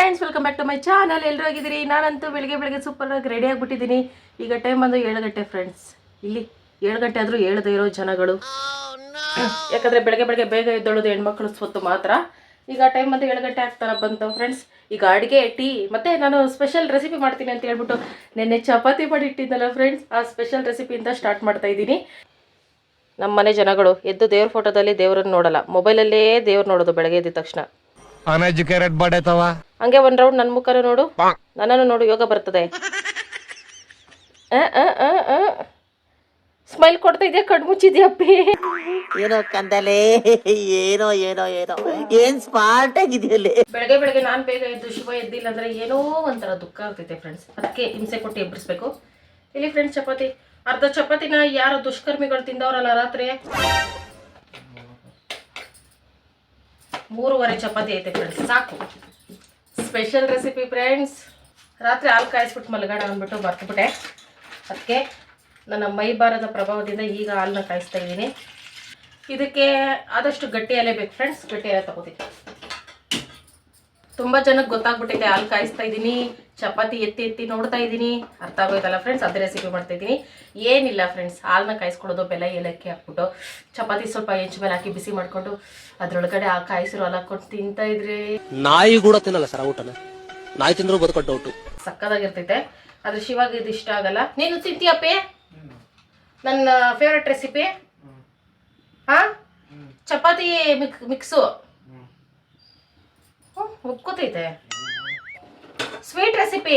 Friends welcome back to my channel ಎಲ್ಲರೂ ಆಗಿದ್ದೀರಿ ನಾನಂತೂ ಬೆಳಿಗ್ಗೆ ಬೆಳಿಗ್ಗೆ ಸೂಪರ್ ಆಗಿ ರೆಡಿ ಆಗಿಬಿಟ್ಟಿದ್ದೀನಿ. ಈಗ ಟೈಮ್ ಬಂದು ಏಳು ಗಂಟೆ ಫ್ರೆಂಡ್ಸ್ ಇಲ್ಲಿ ಏಳು ಗಂಟೆ ಆದರೂ ಹೇಳದೇ ಇರೋ ಜನಗಳು. ಯಾಕಂದರೆ ಬೆಳಗ್ಗೆ ಬೆಳಗ್ಗೆ ಬೇಗ ಎದ್ದೊಳೋದು ಹೆಣ್ಮಕ್ಳು ಸ್ವತ್ತು ಮಾತ್ರ. ಈಗ ಟೈಮ್ ಬಂದು ಏಳು ಗಂಟೆ ಆಗ್ತಾರ ಬಂತು ಫ್ರೆಂಡ್ಸ್ ಈಗ ಅಡುಗೆ, ಟೀ, ಮತ್ತೆ ನಾನು ಸ್ಪೆಷಲ್ ರೆಸಿಪಿ ಮಾಡ್ತೀನಿ ಅಂತ ಹೇಳ್ಬಿಟ್ಟು ನೆನ್ನೆ ಚಪಾತಿ ಮಾಡಿ ಇಟ್ಟಿದ್ದಲ್ಲ ಫ್ರೆಂಡ್ಸ್ ಆ ಸ್ಪೆಷಲ್ ರೆಸಿಪಿಯಿಂದ ಸ್ಟಾರ್ಟ್ ಮಾಡ್ತಾ ಇದ್ದೀನಿ. ನಮ್ಮ ಮನೆ ಜನಗಳು ಎದ್ದು ದೇವ್ರ ಫೋಟೋದಲ್ಲಿ ದೇವರನ್ನು ನೋಡಲ್ಲ. ಮೊಬೈಲಲ್ಲೇ ದೇವ್ರು ನೋಡೋದು ಬೆಳಗ್ಗೆ ಎದ್ದ ತಕ್ಷಣ. ಅನ್ಎಜುಕೇಟೆಡ್ ಬಾಡೈತವ ಹಂಗೆ ಒಂದ್ ರೌಂಡ್ ನನ್ನ ಮುಖನ ನೋಡು. ನನ್ನನ್ನು ನೋಡು ಯೋಗ ಬರ್ತದೆ. ಸ್ಮೈಲ್ ಕೊಡ್ತಾ ಇದೆಯಾ ಕಣ್ಣು ಮುಚ್ಚಿದ್ಯಪ್ಪಿ ಏನೋ ಕಂದಲೆ ಏನೋ ಏನೋ ಏನೋ. ಏನ್ ಸ್ಮಾರ್ಟ್ ಆಗಿದೆಯಲ್ಲೇ ಬೆಳಗ್ಗೆ ಬೆಳಗ್ಗೆ ನಾನು ಬೇಗ ಎದ್ದು ಶುಭ ಎದ್ದಿಲ್ಲ ಅಂದ್ರೆ ಏನೋ ಒಂಥರ ದುಃಖ ಆಗ್ತೈತೆ ಫ್ರೆಂಡ್ಸ್ ಅದಕ್ಕೆ ಹಿಂಸೆ ಕೊಟ್ಟು ಎಬ್ಬರಿಸ್ಬೇಕು ಇಲ್ಲಿ ಫ್ರೆಂಡ್ಸ್ ಚಪಾತಿ. ಅರ್ಧ ಚಪಾತಿನ ಯಾರು ದುಷ್ಕರ್ಮಿಗಳು ತಿಂದವರಲ್ಲ ರಾತ್ರಿ? ಮೂರುವರೆ ಚಪಾತಿ ಐತೆ ಫ್ರೆಂಡ್ಸ್ ಸಾಕು. ಸ್ಪೆಷಲ್ ರೆಸಿಪಿ ಫ್ರೆಂಡ್ಸ್ ರಾತ್ರಿ ಹಾಲು ಕಾಯಿಸ್ಬಿಟ್ಟು ಮಲಗೋಣ ಅಂದ್ಬಿಟ್ಟು ಮರ್ತುಬಿಟ್ಟೆ. ಅದಕ್ಕೆ ನನ್ನ ಮೈ ಭಾರದ ಪ್ರಭಾವದಿಂದ ಈಗ ಹಾಲನ್ನ ಕಾಯಿಸ್ತಾ ಇದ್ದೀನಿ. ಇದಕ್ಕೆ ಆದಷ್ಟು ಗಟ್ಟಿ ಎಲೆ ಬೇಕು ಫ್ರೆಂಡ್ಸ್ ಗಟ್ಟಿ ಎಲೆ ತಗೋತೀನಿ. ತುಂಬ ಜನಕ್ಕೆ ಗೊತ್ತಾಗ್ಬಿಟ್ಟಿದೆ ಹಾಲು ಕಾಯಿಸ್ತಾ ಇದ್ದೀನಿ ಚಪಾತಿ ಎತ್ತಿ ಎತ್ತಿ ನೋಡ್ತಾ ಇದ್ದೀನಿ ಅರ್ಥ ಆಗೋಯ್ತಲ್ಲ ಫ್ರೆಂಡ್ಸ್ ಅದೇ ರೆಸಿಪಿ ಮಾಡ್ತಾ ಇದ್ದೀನಿ. ಏನಿಲ್ಲ ಫ್ರೆಂಡ್ಸ್ ಹಾಲನ್ನ ಕಾಯಿಸ್ಕೊಳ್ಳೋದು ಬೆಲ್ಲ ಏಲಕ್ಕಿ ಹಾಕ್ಬಿಟ್ಟು ಚಪಾತಿ ಸ್ವಲ್ಪ ಹೆಂಚು ಮೇಲೆ ಹಾಕಿ ಬಿಸಿ ಮಾಡಿಕೊಂಡು ಅದ್ರೊಳಗಡೆ ಆ ಕಾಯಿಸಿರೋ ಹಾಲು ಹಾಕೊಂಡು ತಿಂತಾ ಇದ್ರೆ. ನಾಯಿ ಕೂಡ ತಿನ್ನಲ್ಲ ಸರ್ ಊಟನ. ನಾಯಿ ತಿಂದ್ರು ಬದುಕಟ್ಟ ಔಟು ಸಕ್ಕದಾಗಿರ್ತೈತೆ. ಆದ್ರೆ ಶಿವಾಗ ಇದು ಇಷ್ಟ ಆಗಲ್ಲ. ನೀನು ತಿಂತೀಯಪ್ಪ ನನ್ನ ಫೇವ್ರೆಟ್ ರೆಸಿಪಿ ಹಾ? ಚಪಾತಿ ಮಿಕ್ ಮಿಕ್ಸು ಹ್ಮ್, ಒಪ್ಕೋತೈತೆ. ಸ್ವೀಟ್ ರೆಸಿಪಿ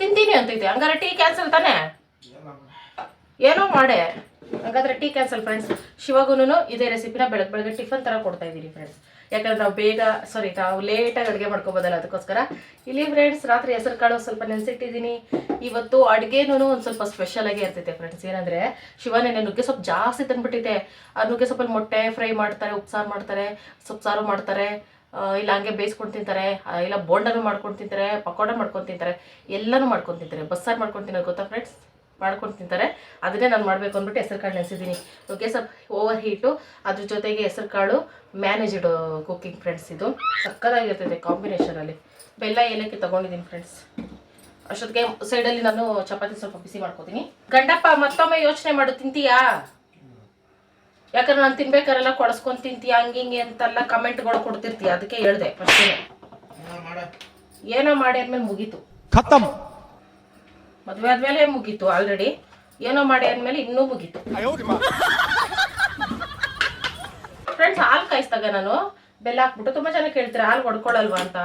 ತಿಂತೀನಿ ಅಂತೈತೆ. ಹಂಗಾರೆ ಟೀ ಕ್ಯಾನ್ಸಲ್ ತಾನೆ? ಏನೋ ಮಾಡೆ. ಹಾಗಾದ್ರೆ ಟೀ ಕ್ಯಾನ್ಸಲ್ ಫ್ರೆಂಡ್ಸ್ ಶಿವಗುನು ಇದೇ ರೆಸಿಪಿನ ಬೆಳಗ್ಗೆ ಬೆಳಗ್ಗೆ ಟಿಫನ್ ಥರ ಕೊಡ್ತಾ ಇದ್ದೀನಿ ಫ್ರೆಂಡ್ಸ್ ಯಾಕಂದ್ರೆ ನಾವು ಬೇಗ ಸಾರಿ ನಾವು ಲೇಟಾಗಿ ಅಡುಗೆ ಮಾಡ್ಕೊಬೋದಲ್ಲ ಅದಕ್ಕೋಸ್ಕರ. ಇಲ್ಲಿ ಫ್ರೆಂಡ್ಸ್ ರಾತ್ರಿ ಹೆಸರು ಕಾಳು ಸ್ವಲ್ಪ ನೆನೆಸಿಟ್ಟಿದ್ದೀನಿ. ಇವತ್ತು ಅಡುಗೆನೂ ಒಂದು ಸ್ವಲ್ಪ ಸ್ಪೆಷಲ್ ಆಗಿ ಇರ್ತೈತೆ ಫ್ರೆಂಡ್ಸ್ ಏನಂದ್ರೆ ಶಿವನೇನೆ ನುಗ್ಗೆ ಸೊಪ್ಪು ಜಾಸ್ತಿ ತಂದ್ಬಿಟ್ಟಿದೆ ಆ ನುಗ್ಗೆ ಸೊಪ್ಪಲ್ಲಿ ಮೊಟ್ಟೆ ಫ್ರೈ ಮಾಡ್ತಾರೆ, ಉಪ್ಸಾರು ಮಾಡ್ತಾರೆ, ಸೊಪ್ಪು ಸಾರು ಮಾಡ್ತಾರೆ ಇಲ್ಲ ಹಂಗೆ ಬೇಯಿಸ್ಕೊಂಡು ತಿಂತಾರೆ ಇಲ್ಲ ಬೋಂಡನೂ ಮಾಡ್ಕೊಂಡು ತಿಂತಾರೆ, ಪಕೋಡ ಮಾಡ್ಕೊಂಡು ತಿಂತಾರೆ, ಎಲ್ಲನೂ ಮಾಡ್ಕೊಂಡು ತಿಂತಾರೆ, ಬಸ್ಸಾರು ಮಾಡ್ಕೊಂಡು ತಿನ್ನೋದು ಗೊತ್ತಾ ಫ್ರೆಂಡ್ಸ್ ಮಾಡ್ಕೊಂಡು ತಿಂತಾರೆ. ಅದನ್ನೇ ನಾನು ಮಾಡಬೇಕು ಅಂದ್ಬಿಟ್ಟು ಹೆಸರು ಕಾಳು ನೆನೆಸಿದ್ದೀನಿ ಓಕೆ ಸ್ವಲ್ಪ ಓವರ್ ಹೀಟು ಅದ್ರ ಜೊತೆಗೆ ಹೆಸರು ಕಾಳು ಮ್ಯಾನೇಜ್ಡ್ ಕುಕ್ಕಿಂಗ್ ಫ್ರೆಂಡ್ಸ್ ಇದು. ಸಕ್ಕತ್ತಾಗಿರ್ತದೆ ಕಾಂಬಿನೇಷನಲ್ಲಿ ಬೆಲ್ಲ ಏಲಕ್ಕಿ ತೊಗೊಂಡಿದ್ದೀನಿ ಫ್ರೆಂಡ್ಸ್ ಅಷ್ಟೊತ್ತಿಗೆ ಸೈಡಲ್ಲಿ ನಾನು ಚಪಾತಿ ಸ್ವಲ್ಪ ಬಿಸಿ ಮಾಡ್ಕೋತೀನಿ. ಗಂಡಪ್ಪ ಮತ್ತೊಮ್ಮೆ ಯೋಚನೆ ಮಾಡು ತಿಂತೀಯಾ? ಯಾಕಂದ್ರೆ ನಾನು ತಿನ್ಬೇಕಾರೆಲ್ಲ ಕೊಡಸ್ಕೊಂಡ್ ತಿಂತೀಯ ಹಂಗೆ ಹಿಂಗೆ ಅಂತೆಲ್ಲ ಕಮೆಂಟ್ಗಳು ಕೊಡ್ತಿರ್ತೀಯ. ಅದಕ್ಕೆ ಹೇಳಿದೆ ಫಸ್ಟ್ ಏನೋ. ಮಾಡಿ. ಆದ್ಮೇಲೆ ಮುಗೀತು. ಖತಮ್. ಮದುವೆ ಆದ್ಮೇಲೆ ಮುಗೀತು ಆಲ್ರೆಡಿ ಏನೋ ಮಾಡಿ ಆದ್ಮೇಲೆ ಇನ್ನೂ ಮುಗೀತು. ಫ್ರೆಂಡ್ಸ್ ಹಾಲು ಕಾಯಿಸ್ದಾಗ ನಾನು ಬೆಲ್ಲ ಹಾಕ್ಬಿಟ್ಟು ತುಂಬಾ ಜನ ಕೇಳ್ತಾರೆ, ಹಾಲು ಹೊಡ್ಕೊಳಲ್ವಾ ಅಂತ.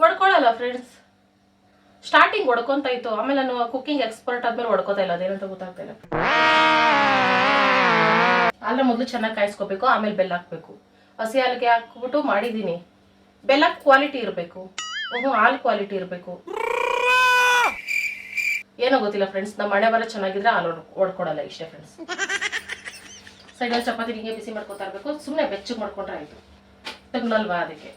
ಹೊಡ್ಕೊಳಲ್ಲ ಫ್ರೆಂಡ್ಸ್ ಸ್ಟಾರ್ಟಿಂಗ್ ಹೊಡ್ಕೊಂತ ಇತ್ತು. ಆಮೇಲೆ ನಾನು ಕುಕ್ಕಿಂಗ್ ಎಕ್ಸ್ಪರ್ಟ್ ಆದ್ಮೇಲೆ ಹೊಡ್ಕೋತಾ ಇಲ್ಲ, ಅದೇನಂತ ಗೊತ್ತಾಗ್ತಾ ಇಲ್ಲ. ಮೊದಲು ಚೆನ್ನಾಗಿ ಕಾಯಿಸ್ಕೋಬೇಕು, ಆಮೇಲೆ ಬೆಲ್ಲ ಹಾಕ್ಬೇಕು. ಹಸಿ ಹಾಲಿಗೆ ಹಾಕ್ಬಿಟ್ಟು ಮಾಡಿದ್ದೀನಿ. ಬೆಲ್ಲ ಕ್ವಾಲಿಟಿ ಇರಬೇಕು. ಹಾಲು ಕ್ವಾಲಿಟಿ ಇರಬೇಕು. ಏನೋ ಗೊತ್ತಿಲ್ಲ ಫ್ರೆಂಡ್ಸ್ ನಮ್ಮ ಮನೆ ಬರೋ ಚೆನ್ನಾಗಿದ್ರೆ ಹಾಲು ಓಡ್ಕೊಡಲ್ಲ ಇಷ್ಟೇ ಫ್ರೆಂಡ್ಸ್ ಸೈಡಲ್ಲಿ ಚಪಾತಿ ಹಿಂಗೆ ಬಿಸಿ ಮಾಡ್ಕೊತಾ ಇರಬೇಕು ಸುಮ್ಮನೆ ಬೆಚ್ಚಗೆ ಮಾಡ್ಕೊಂಡ್ರೆ ಆಯಿತು. ತಗ್ನಲ್ವಾ ಅದಕ್ಕೆ.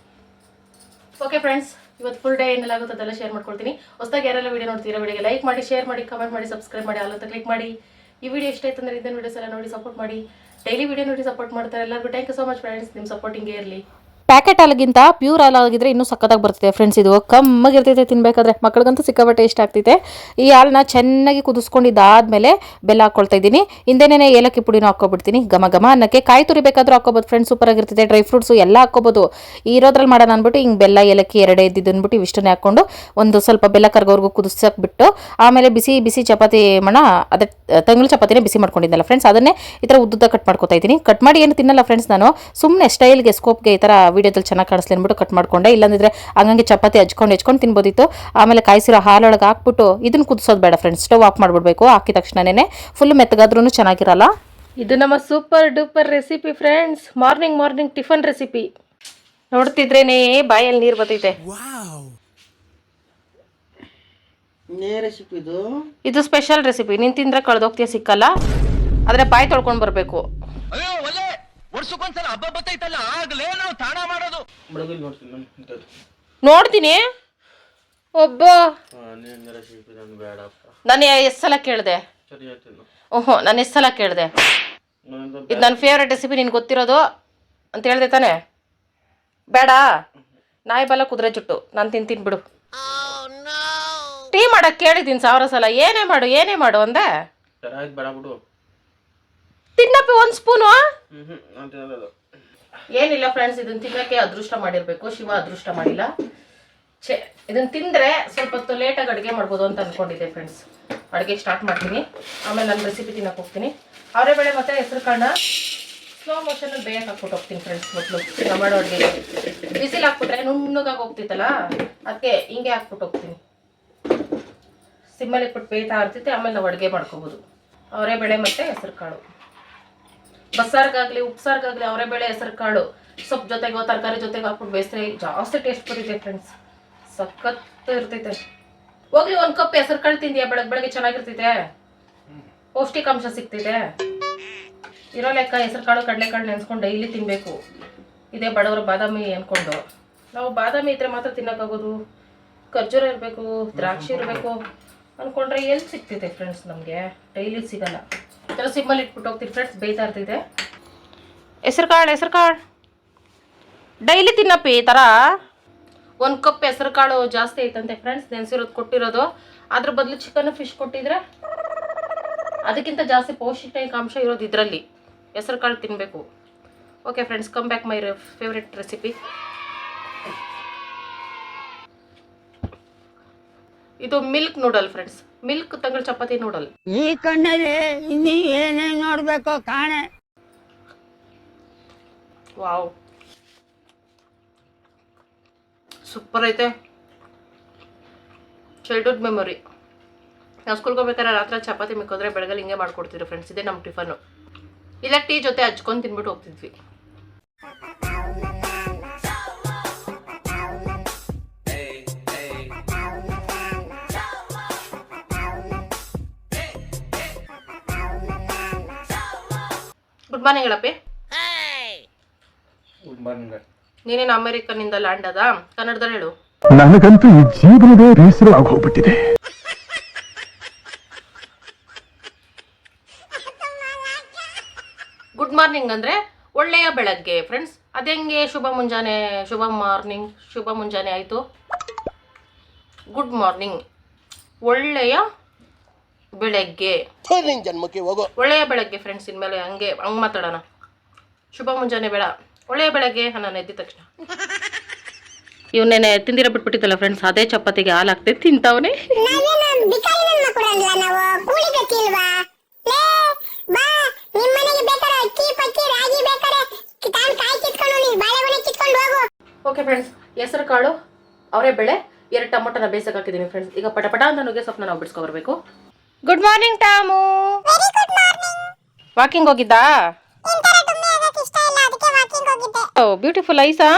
ಓಕೆ ಫ್ರೆಂಡ್ಸ್ ಇವತ್ತು ಫುಲ್ ಡೇ ಏನೆಲ್ಲ ಆಗುತ್ತೆ ಅದೆಲ್ಲ ಶೇರ್ ಮಾಡ್ಕೊಳ್ತೀನಿ ಹೊಸದಾಗಿ ಯಾರೆಲ್ಲ ವೀಡಿಯೋ ನೋಡ್ತೀರಾ ವಿಡಿಯೋಗೆ ಲೈಕ್ ಮಾಡಿ ಶೇರ್ ಮಾಡಿ ಕಮೆಂಟ್ ಮಾಡಿ ಸಬ್ಸ್ಕ್ರೈಬ್ ಮಾಡಿ ಅಲ್ಲಂತ ಕ್ಲಿಕ್ ಮಾಡಿ. ಈ ವಿಡಿಯೋ ಇಷ್ಟ ಆಯ್ತು ಅಂದ್ರೆ ಇದನ್ನ ವಿಡಿಯೋಸ್ ಎಲ್ಲ ನೋಡಿ ಸಪೋರ್ಟ್ ಮಾಡಿ. ಡೈಲಿ ವಿಡಿಯೋ ನೋಡಿ ಸಪೋರ್ಟ್ ಮಾಡ್ತಾರೆ ಎಲ್ಲರಿಗೂ. Thank you so much friends ನಿಮ್ಮ ಸಪೋರ್ಟಿಂಗೇ ಇರಲಿ. ಪ್ಯಾಕೆಟ್ ಹಾಲಿಗಿಂತ ಪ್ಯೂರ್ ಹಾಲು ಆಗಿದ್ರೆ ಇನ್ನೂ ಸಕ್ಕತ್ತಾಗಿ ಬರ್ತದೆ ಫ್ರೆಂಡ್ಸ್ ಇದು ಕಮ್ಮಾಗಿರ್ತೈತೆ ತಿನ್ಬೇಕಾದ್ರೆ ಮಕ್ಕಳಿಗಂತೂ ಸಿಕ್ಕಾಪಟ್ಟೆ ಇಷ್ಟ ಆಗ್ತೈತೆ. ಈ ಹಾಲನ್ನ ಚೆನ್ನಾಗಿ ಕುದಿಸ್ಕೊಂಡಿದ್ದಾದ್ಮೇಲೆ ಬೆಲ್ಲ ಹಾಕ್ಕೊಳ್ತಾ ಇದ್ದೀನಿ. ಹಿಂದೆನೇ ಏಲಕ್ಕಿ ಪುಡಿನೂ ಹಾಕ್ಕೊಬಿಡ್ತೀನಿ. ಘಮ ಘಮ ಅನ್ನಕ್ಕೆ ಕಾಯಿ ತುರಿ ಬೇಕಾದ್ರೂ ಹಾಕೋಬೋದು ಫ್ರೆಂಡ್ಸ್ ಸೂಪರ್ ಆಗಿರ್ತೈತೆ. ಡ್ರೈ ಫ್ರೂಟ್ಸು ಎಲ್ಲ ಹಾಕೋಬೋದು ಇರೋದ್ರಲ್ಲಿ ಮಾಡೋಣ ಅಂದ್ಬಿಟ್ಟು ಹಿಂಗೆ ಬೆಲ್ಲ, ಏಲಕ್ಕಿ ಎರಡೇ ಇದ್ದಿದ್ದು ಅಂದ್ಬಿಟ್ಟು ಇವಿಷ್ಟನ್ನೇ ಹಾಕ್ಕೊಂಡು ಒಂದು ಸ್ವಲ್ಪ ಬೆಲ್ಲ ಕರ್ಗೋರ್ಗು ಕುದಿಸಕ್ಬಿಟ್ಟು ಆಮೇಲೆ ಬಿಸಿ ಬಿಸಿ ಚಪಾತಿ ಮಣ, ಅದೇ ತಂಗ್ಳು ಚಪಾತಿನೇ ಬಿಸಿ ಮಾಡ್ಕೊಂಡಿದ್ದಲ್ಲ ಫ್ರೆಂಡ್ಸ್ ಅದನ್ನೇ ಈ ಥರ ಉದ್ದುದ್ದ ಕಟ್ ಮಾಡ್ಕೊತಾ ಇದ್ದೀನಿ. ಕಟ್ ಮಾಡಿ ಏನು ತಿನ್ನಲ್ಲ ಫ್ರೆಂಡ್ಸ್ ನಾನು. ಸುಮ್ಮನೆ ಸ್ಟೈಲ್ಗೆ ಸ್ಕೋಪ್ಗೆ ಈ ಥರ ವೀಡಿಯೋದಲ್ಲಿ ಚೆನ್ನಾಗಿ ಕಾಣಿಸ್ಲಿ ಅಂದ್ಬಿಟ್ಟು ಕಟ್ ಮಾಡ್ಕೊಂಡೆ. ಇಲ್ಲಾಂದಿದ್ರೆ ಹಂಗಂಗೆ ಚಪಾತಿ ಹಚ್ಕೊಂಡು ಹೆಚ್ಕೊಂಡು ತಿನ್ಬೋದಿತ್ತು. ಆಮೇಲೆ ಕಾಯಿಸಿರೋ ಹಾಲೊಳಗೆ ಹಾಕ್ಬಿಟ್ಟು ಇದನ್ನ ಕುದಿಸೋದು ಬೇಡ ಫ್ರೆಂಡ್ಸ್ ಸ್ಟವ್ ಆಫ್ ಮಾಡಿಬಿಡ್ಬೇಕು. ಹಾಕಿದ ತಕ್ಷಣನೇ ಫುಲ್ ಮೆತ್ತಗಾದ್ರೂ ಚೆನ್ನಾಗಿರಲ್ಲ. ಇದು ನಮ್ಮ super duper recipe friends morning morning tiffin recipe ನೋಡ್ತಿದ್ರೇನೆ ಬಾಯಲ್ಲಿ ನೀರು ಬರ್ತೈತೆ. ನೇ ರೆಸಿಪಿ ಇದು. ಇದು ಸ್ಪೆಷಲ್ ರೆಸಿಪಿ ನೀನು ತಿಂದ್ರೆ ಕಳೆದೋಗ್ತೀಯ ಸಿಕ್ಕಲ್ಲ. ಆದ್ರೆ ಬಾಯಿ ತೊಳ್ಕೊಂಡು ಬರಬೇಕು. ವರ್ಷಕ್ಕೊಂದ್ಸಲ ಹಬ್ಬ ಬರ್ತೈತಲ್ಲ ಆಗ್ಲೇ ನಾವು ತಾಣ ಮಾಡೋದು. ನೋಡ್ತೀನಿ ಒಬ್ಬ. ನಾನು ಎಷ್ಟು ಸಲ ಕೇಳಿದೆ. ಓಹೋ ನಾನು ಎಷ್ಟು ಸಲ ಕೇಳಿದೆ. ಇದು ನನ್ನ ಫೇವ್ರೆಟ್ ರೆಸಿಪಿ ನಿನ್ಗೆ ಗೊತ್ತಿರೋದು ಅಂತ ಹೇಳ್ದೆ ತಾನೆ? ಬೇಡ? ನಾಯಿ ಬಲ ಕುದುರೆ ಚುಟ್ಟು ನಾನು ತಿಂತೀನಿ ಬಿಡು. ಟೀ ಮಾಡಕ್ ಕೇಳಿದ್ದೀನಿ ಸಾವಿರ ಸಲ. ಏನೇ ಮಾಡು ಏನೇ ಮಾಡು ಅಂದೆ. ಆಯ್ತು ಬೇಡ ಬಿಡು. ತಿನ್ನಪ್ಪಿ ಒಂದು ಸ್ಪೂನು ಏನಿಲ್ಲ ಫ್ರೆಂಡ್ಸ್ ಇದನ್ನ ತಿನ್ನಕ್ಕೆ ಅದೃಷ್ಟ ಮಾಡಿರ್ಬೇಕು ಶಿವ ಅದೃಷ್ಟ ಮಾಡಿಲ್ಲ. ಛೇ ಇದನ್ನ ತಿಂದ್ರೆ ಸ್ವಲ್ಪ ಹೊತ್ತು ಲೇಟಾಗಿ ಅಡುಗೆ ಮಾಡ್ಬೋದು ಅಂತ ಅನ್ಕೊಂಡಿದ್ದೆ ಫ್ರೆಂಡ್ಸ್ ಅಡುಗೆ ಸ್ಟಾರ್ಟ್ ಮಾಡ್ತೀನಿ. ಆಮೇಲೆ ನಾನು ರೆಸಿಪಿ ತಿನ್ನಕ್ಕೆ ಹೋಗ್ತೀನಿ. ಅವರೇ ಬೇಳೆ ಮತ್ತೆ ಹೆಸರು ಕಾಣ ಸ್ಲೋ ಮೋಷನ್ ಬೇಯಕ್ಕೆ ಹಾಕ್ಬಿಟ್ಟು ಹೋಗ್ತೀನಿ ಫ್ರೆಂಡ್ಸ್ ಮೊದಲು. ಮಾಡೋ ಅಡುಗೆ. ಬಿಸಿಲು ಹಾಕ್ಬಿಟ್ರೆ ನುಣ್ಣಗಾಗಿ ಹೋಗ್ತಿತ್ತಲ್ಲ? ಅದಕ್ಕೆ ಹಿಂಗೆ ಹಾಕ್ಬಿಟ್ಟು ಹೋಗ್ತೀನಿ. ಸಿಮ್ಮಲ್ಲಿ ಇಟ್ಬಿಟ್ಟು ಬೇಯ್ತಾ ಇರ್ತೈತೆ ಆಮೇಲೆ ನಾವು ಅಡುಗೆ ಮಾಡ್ಕೋಬೋದು. ಅವರೇ ಬೇಳೆ ಮತ್ತು ಹೆಸರು ಕಾಳು. ಬಸ್ಸಾರ್ಗಾಗ್ಲಿ, ಉಪ್ಸಾರ್ಗಾಗ್ಲಿ, ಅವರೇ ಬೇಳೆ ಹೆಸರು ಕಾಳು. ಸೊಪ್ಪು ಜೊತೆಗೋ, ತರಕಾರಿ ಜೊತೆಗೆ ಹಾಕ್ಬಿಟ್ಟು ಬೇಯಿಸ್ರೆ. ಜಾಸ್ತಿ ಟೇಸ್ಟ್ ಬರುತ್ತೆ ಫ್ರೆಂಡ್ಸ್ ಸಖತ್ ಇರ್ತೈತೆ. ಹೋಗ್ಲಿ, ಒಂದು ಕಪ್ ಹೆಸರು ಕಾಳು ತಿಂದ್ಯಾ? ಬೆಳಗ್ಗೆ ಬೆಳಗ್ಗೆ ಚೆನ್ನಾಗಿರ್ತೈತೆ. ಪೌಷ್ಟಿಕಾಂಶ ಸಿಗ್ತಿದೆ ಇರೋ ಲೆಕ್ಕ ಹೆಸರು ಕಾಳು ಕಡಲೆಕಾಳು ನೆನೆಸ್ಕೊಂಡು ಡೈಲಿ ತಿನ್ನಬೇಕು ಇದೇ ಬಡವರು ಬಾದಾಮಿ ಅಂದ್ಕೊಂಡು ನಾವು ಬಾದಾಮಿ ಇದ್ರೆ ಮಾತ್ರ ತಿನ್ನೋಕ್ಕಾಗೋದು. ಖರ್ಜೂರ ಇರಬೇಕು, ದ್ರಾಕ್ಷಿ ಇರಬೇಕು. ಅಂದ್ಕೊಂಡ್ರೆ ಎಲ್ಲಿ ಸಿಗ್ತೈತೆ ಫ್ರೆಂಡ್ಸ್ ನಮಗೆ. ಡೈಲಿ ಸಿಗಲ್ಲ. ಈ ಥರ ಸಿಮ್ಮಲ್ಲಿ ಇಟ್ಬಿಟ್ಟು ಹೋಗ್ತೀವಿ ಫ್ರೆಂಡ್ಸ್ ಬೇಯ್ತಾ ಇರ್ತೈತೆ ಹೆಸರು ಕಾಳು ಹೆಸರು ಕಾಳು. ಡೈಲಿ ತಿನ್ನಪ್ಪಿ ಈ ಥರ ಒಂದು ಕಪ್ ಹೆಸರು ಕಾಳು ಜಾಸ್ತಿ ಐತಂತೆ ಫ್ರೆಂಡ್ಸ್ ನೆನೆಸಿರೋದು ಕೊಟ್ಟಿರೋದು. ಅದ್ರ ಬದಲು ಚಿಕನ್ ಫಿಶ್ ಕೊಟ್ಟಿದ್ರೆ ಅದಕ್ಕಿಂತ ಜಾಸ್ತಿ ಪೌಷ್ಟಿಕಾಂಶ ಇರೋದು ಇದರಲ್ಲಿ. ಹೆಸರು ಕಾಳು ತಿನ್ನಬೇಕು okay friends come back my favourite recipe ಇದು ಮಿಲ್ಕ್ ನೂಡಲ್ ಫ್ರೆಂಡ್ಸ್ ಮಿಲ್ಕ್ ತಂಗಳ ಚಪಾತಿ ನೂಡಲ್ ಈ ಕಣ್ಣಲ್ಲಿ ಇನ್ನೀ ಏನೇ ನೋಡ್ಬೇಕು ಕಾಣೆ. ವಾವ್. ಸೂಪರ್ ಐತೆ. ಚೈಲ್ಡ್ಹುಡ್ ಮೆಮೊರಿ ನಾವು ಸ್ಕೂಲ್ಗೆ ಹೋಗ್ಬೇಕಾದ್ರೆ ರಾತ್ರಿ ಚಪಾತಿ ಮಿಕ್ಕೋದ್ರೆ ಬೆಳಗ್ಗೆ ಹಿಂಗೆ ಮಾಡ್ಕೊಡ್ತಿದ್ರು ಫ್ರೆಂಡ್ಸ್ ಇದೇ ನಮ್ಮ ಟಿಫನ್ನು. ಇಲ್ಲ ಟೀ ಜೊತೆ ಹಚ್ಕೊಂಡು ತಿನ್ಬಿಟ್ಟು ಹೋಗ್ತಿದ್ವಿ. ಗುಡ್ ಮಾರ್ನಿಂಗ್ ಹೇಳಪ್ಪಿ ಗುಡ್ ಮಾರ್ನಿಂಗ್ ನೀನೇನು ಅಮೆರಿಕನ್ನಿಂದ ಲ್ಯಾಂಡ್ ಅದ? ಕನ್ನಡದಲ್ಲಿ ಹೇಳು. ನನಗಂತೂ ಈ ಜೀವನವೇ ಬೇಸರ ಹೋಗ್ಬಿಟ್ಟಿದೆ. ಗುಡ್ ಮಾರ್ನಿಂಗ್ ಅಂದ್ರೆ ಒಳ್ಳೆಯ ಬೆಳಗ್ಗೆ. ಫ್ರೆಂಡ್ಸ್ ಅದೆಂಗೆ ಶುಭ ಮುಂಜಾನೆ ಶುಭ ಮಾರ್ನಿಂಗ್ ಶುಭ ಮುಂಜಾನೆ ಆಯಿತು. ಗುಡ್ ಮಾರ್ನಿಂಗ್ ಒಳ್ಳೆಯ ಬೆಳಗ್ಗೆ. ಜನ್ಮಕ್ಕೆ ಹೋಗೋ. ಒಳ್ಳೆಯ ಬೆಳಗ್ಗೆ ಫ್ರೆಂಡ್ಸ್ ಇನ್ಮೇಲೆ ಹಂಗೆ ಹಂಗೆ ಮಾತಾಡೋಣ. ಶುಭ ಮುಂಜಾನೆ ಬೇಡ. ಒಳ್ಳೆಯ ಬೆಳಗ್ಗೆ ನಾನು ಎದ್ದ ತಕ್ಷಣ. ಇವನೇನೆ ತಿಂದಿರ ಬಿಟ್ಬಿಟ್ಟಿದ್ದಲ್ಲ ಫ್ರೆಂಡ್ಸ್ ಅದೇ ಚಪಾತಿಗೆ ಹಾಲು ಹಾಕ್ತೆ ತಿಂತಾವನೆ. ಓಕೆ ಫ್ರೆಂಡ್ಸ್ ಹೆಸರು ಕಾಳು ಅವರೇ ಬೆಳೆ ಎರಡು ಟೊಮೊಟೊನ ಬೇಯಿಸಕ್ಕೆ ಹಾಕಿದ್ದೀನಿ ಫ್ರೆಂಡ್ಸ್ ಈಗ ಪಟ ಪಟ ಅಂತ ನುಗ್ಗೆ ಸೊಪ್ಪನ್ನ ನಾವು ಬಿಡಿಸ್ಕೊಬರ್ಬೇಕು ಗುಡ್ ಮಾರ್ನಿಂಗ್ ಟಾಮು ವಾಕಿಂಗ್ ಹೋಗಿದ್ದಾ? ಬ್ಯೂಟಿಫುಲ್ ಐಸಾ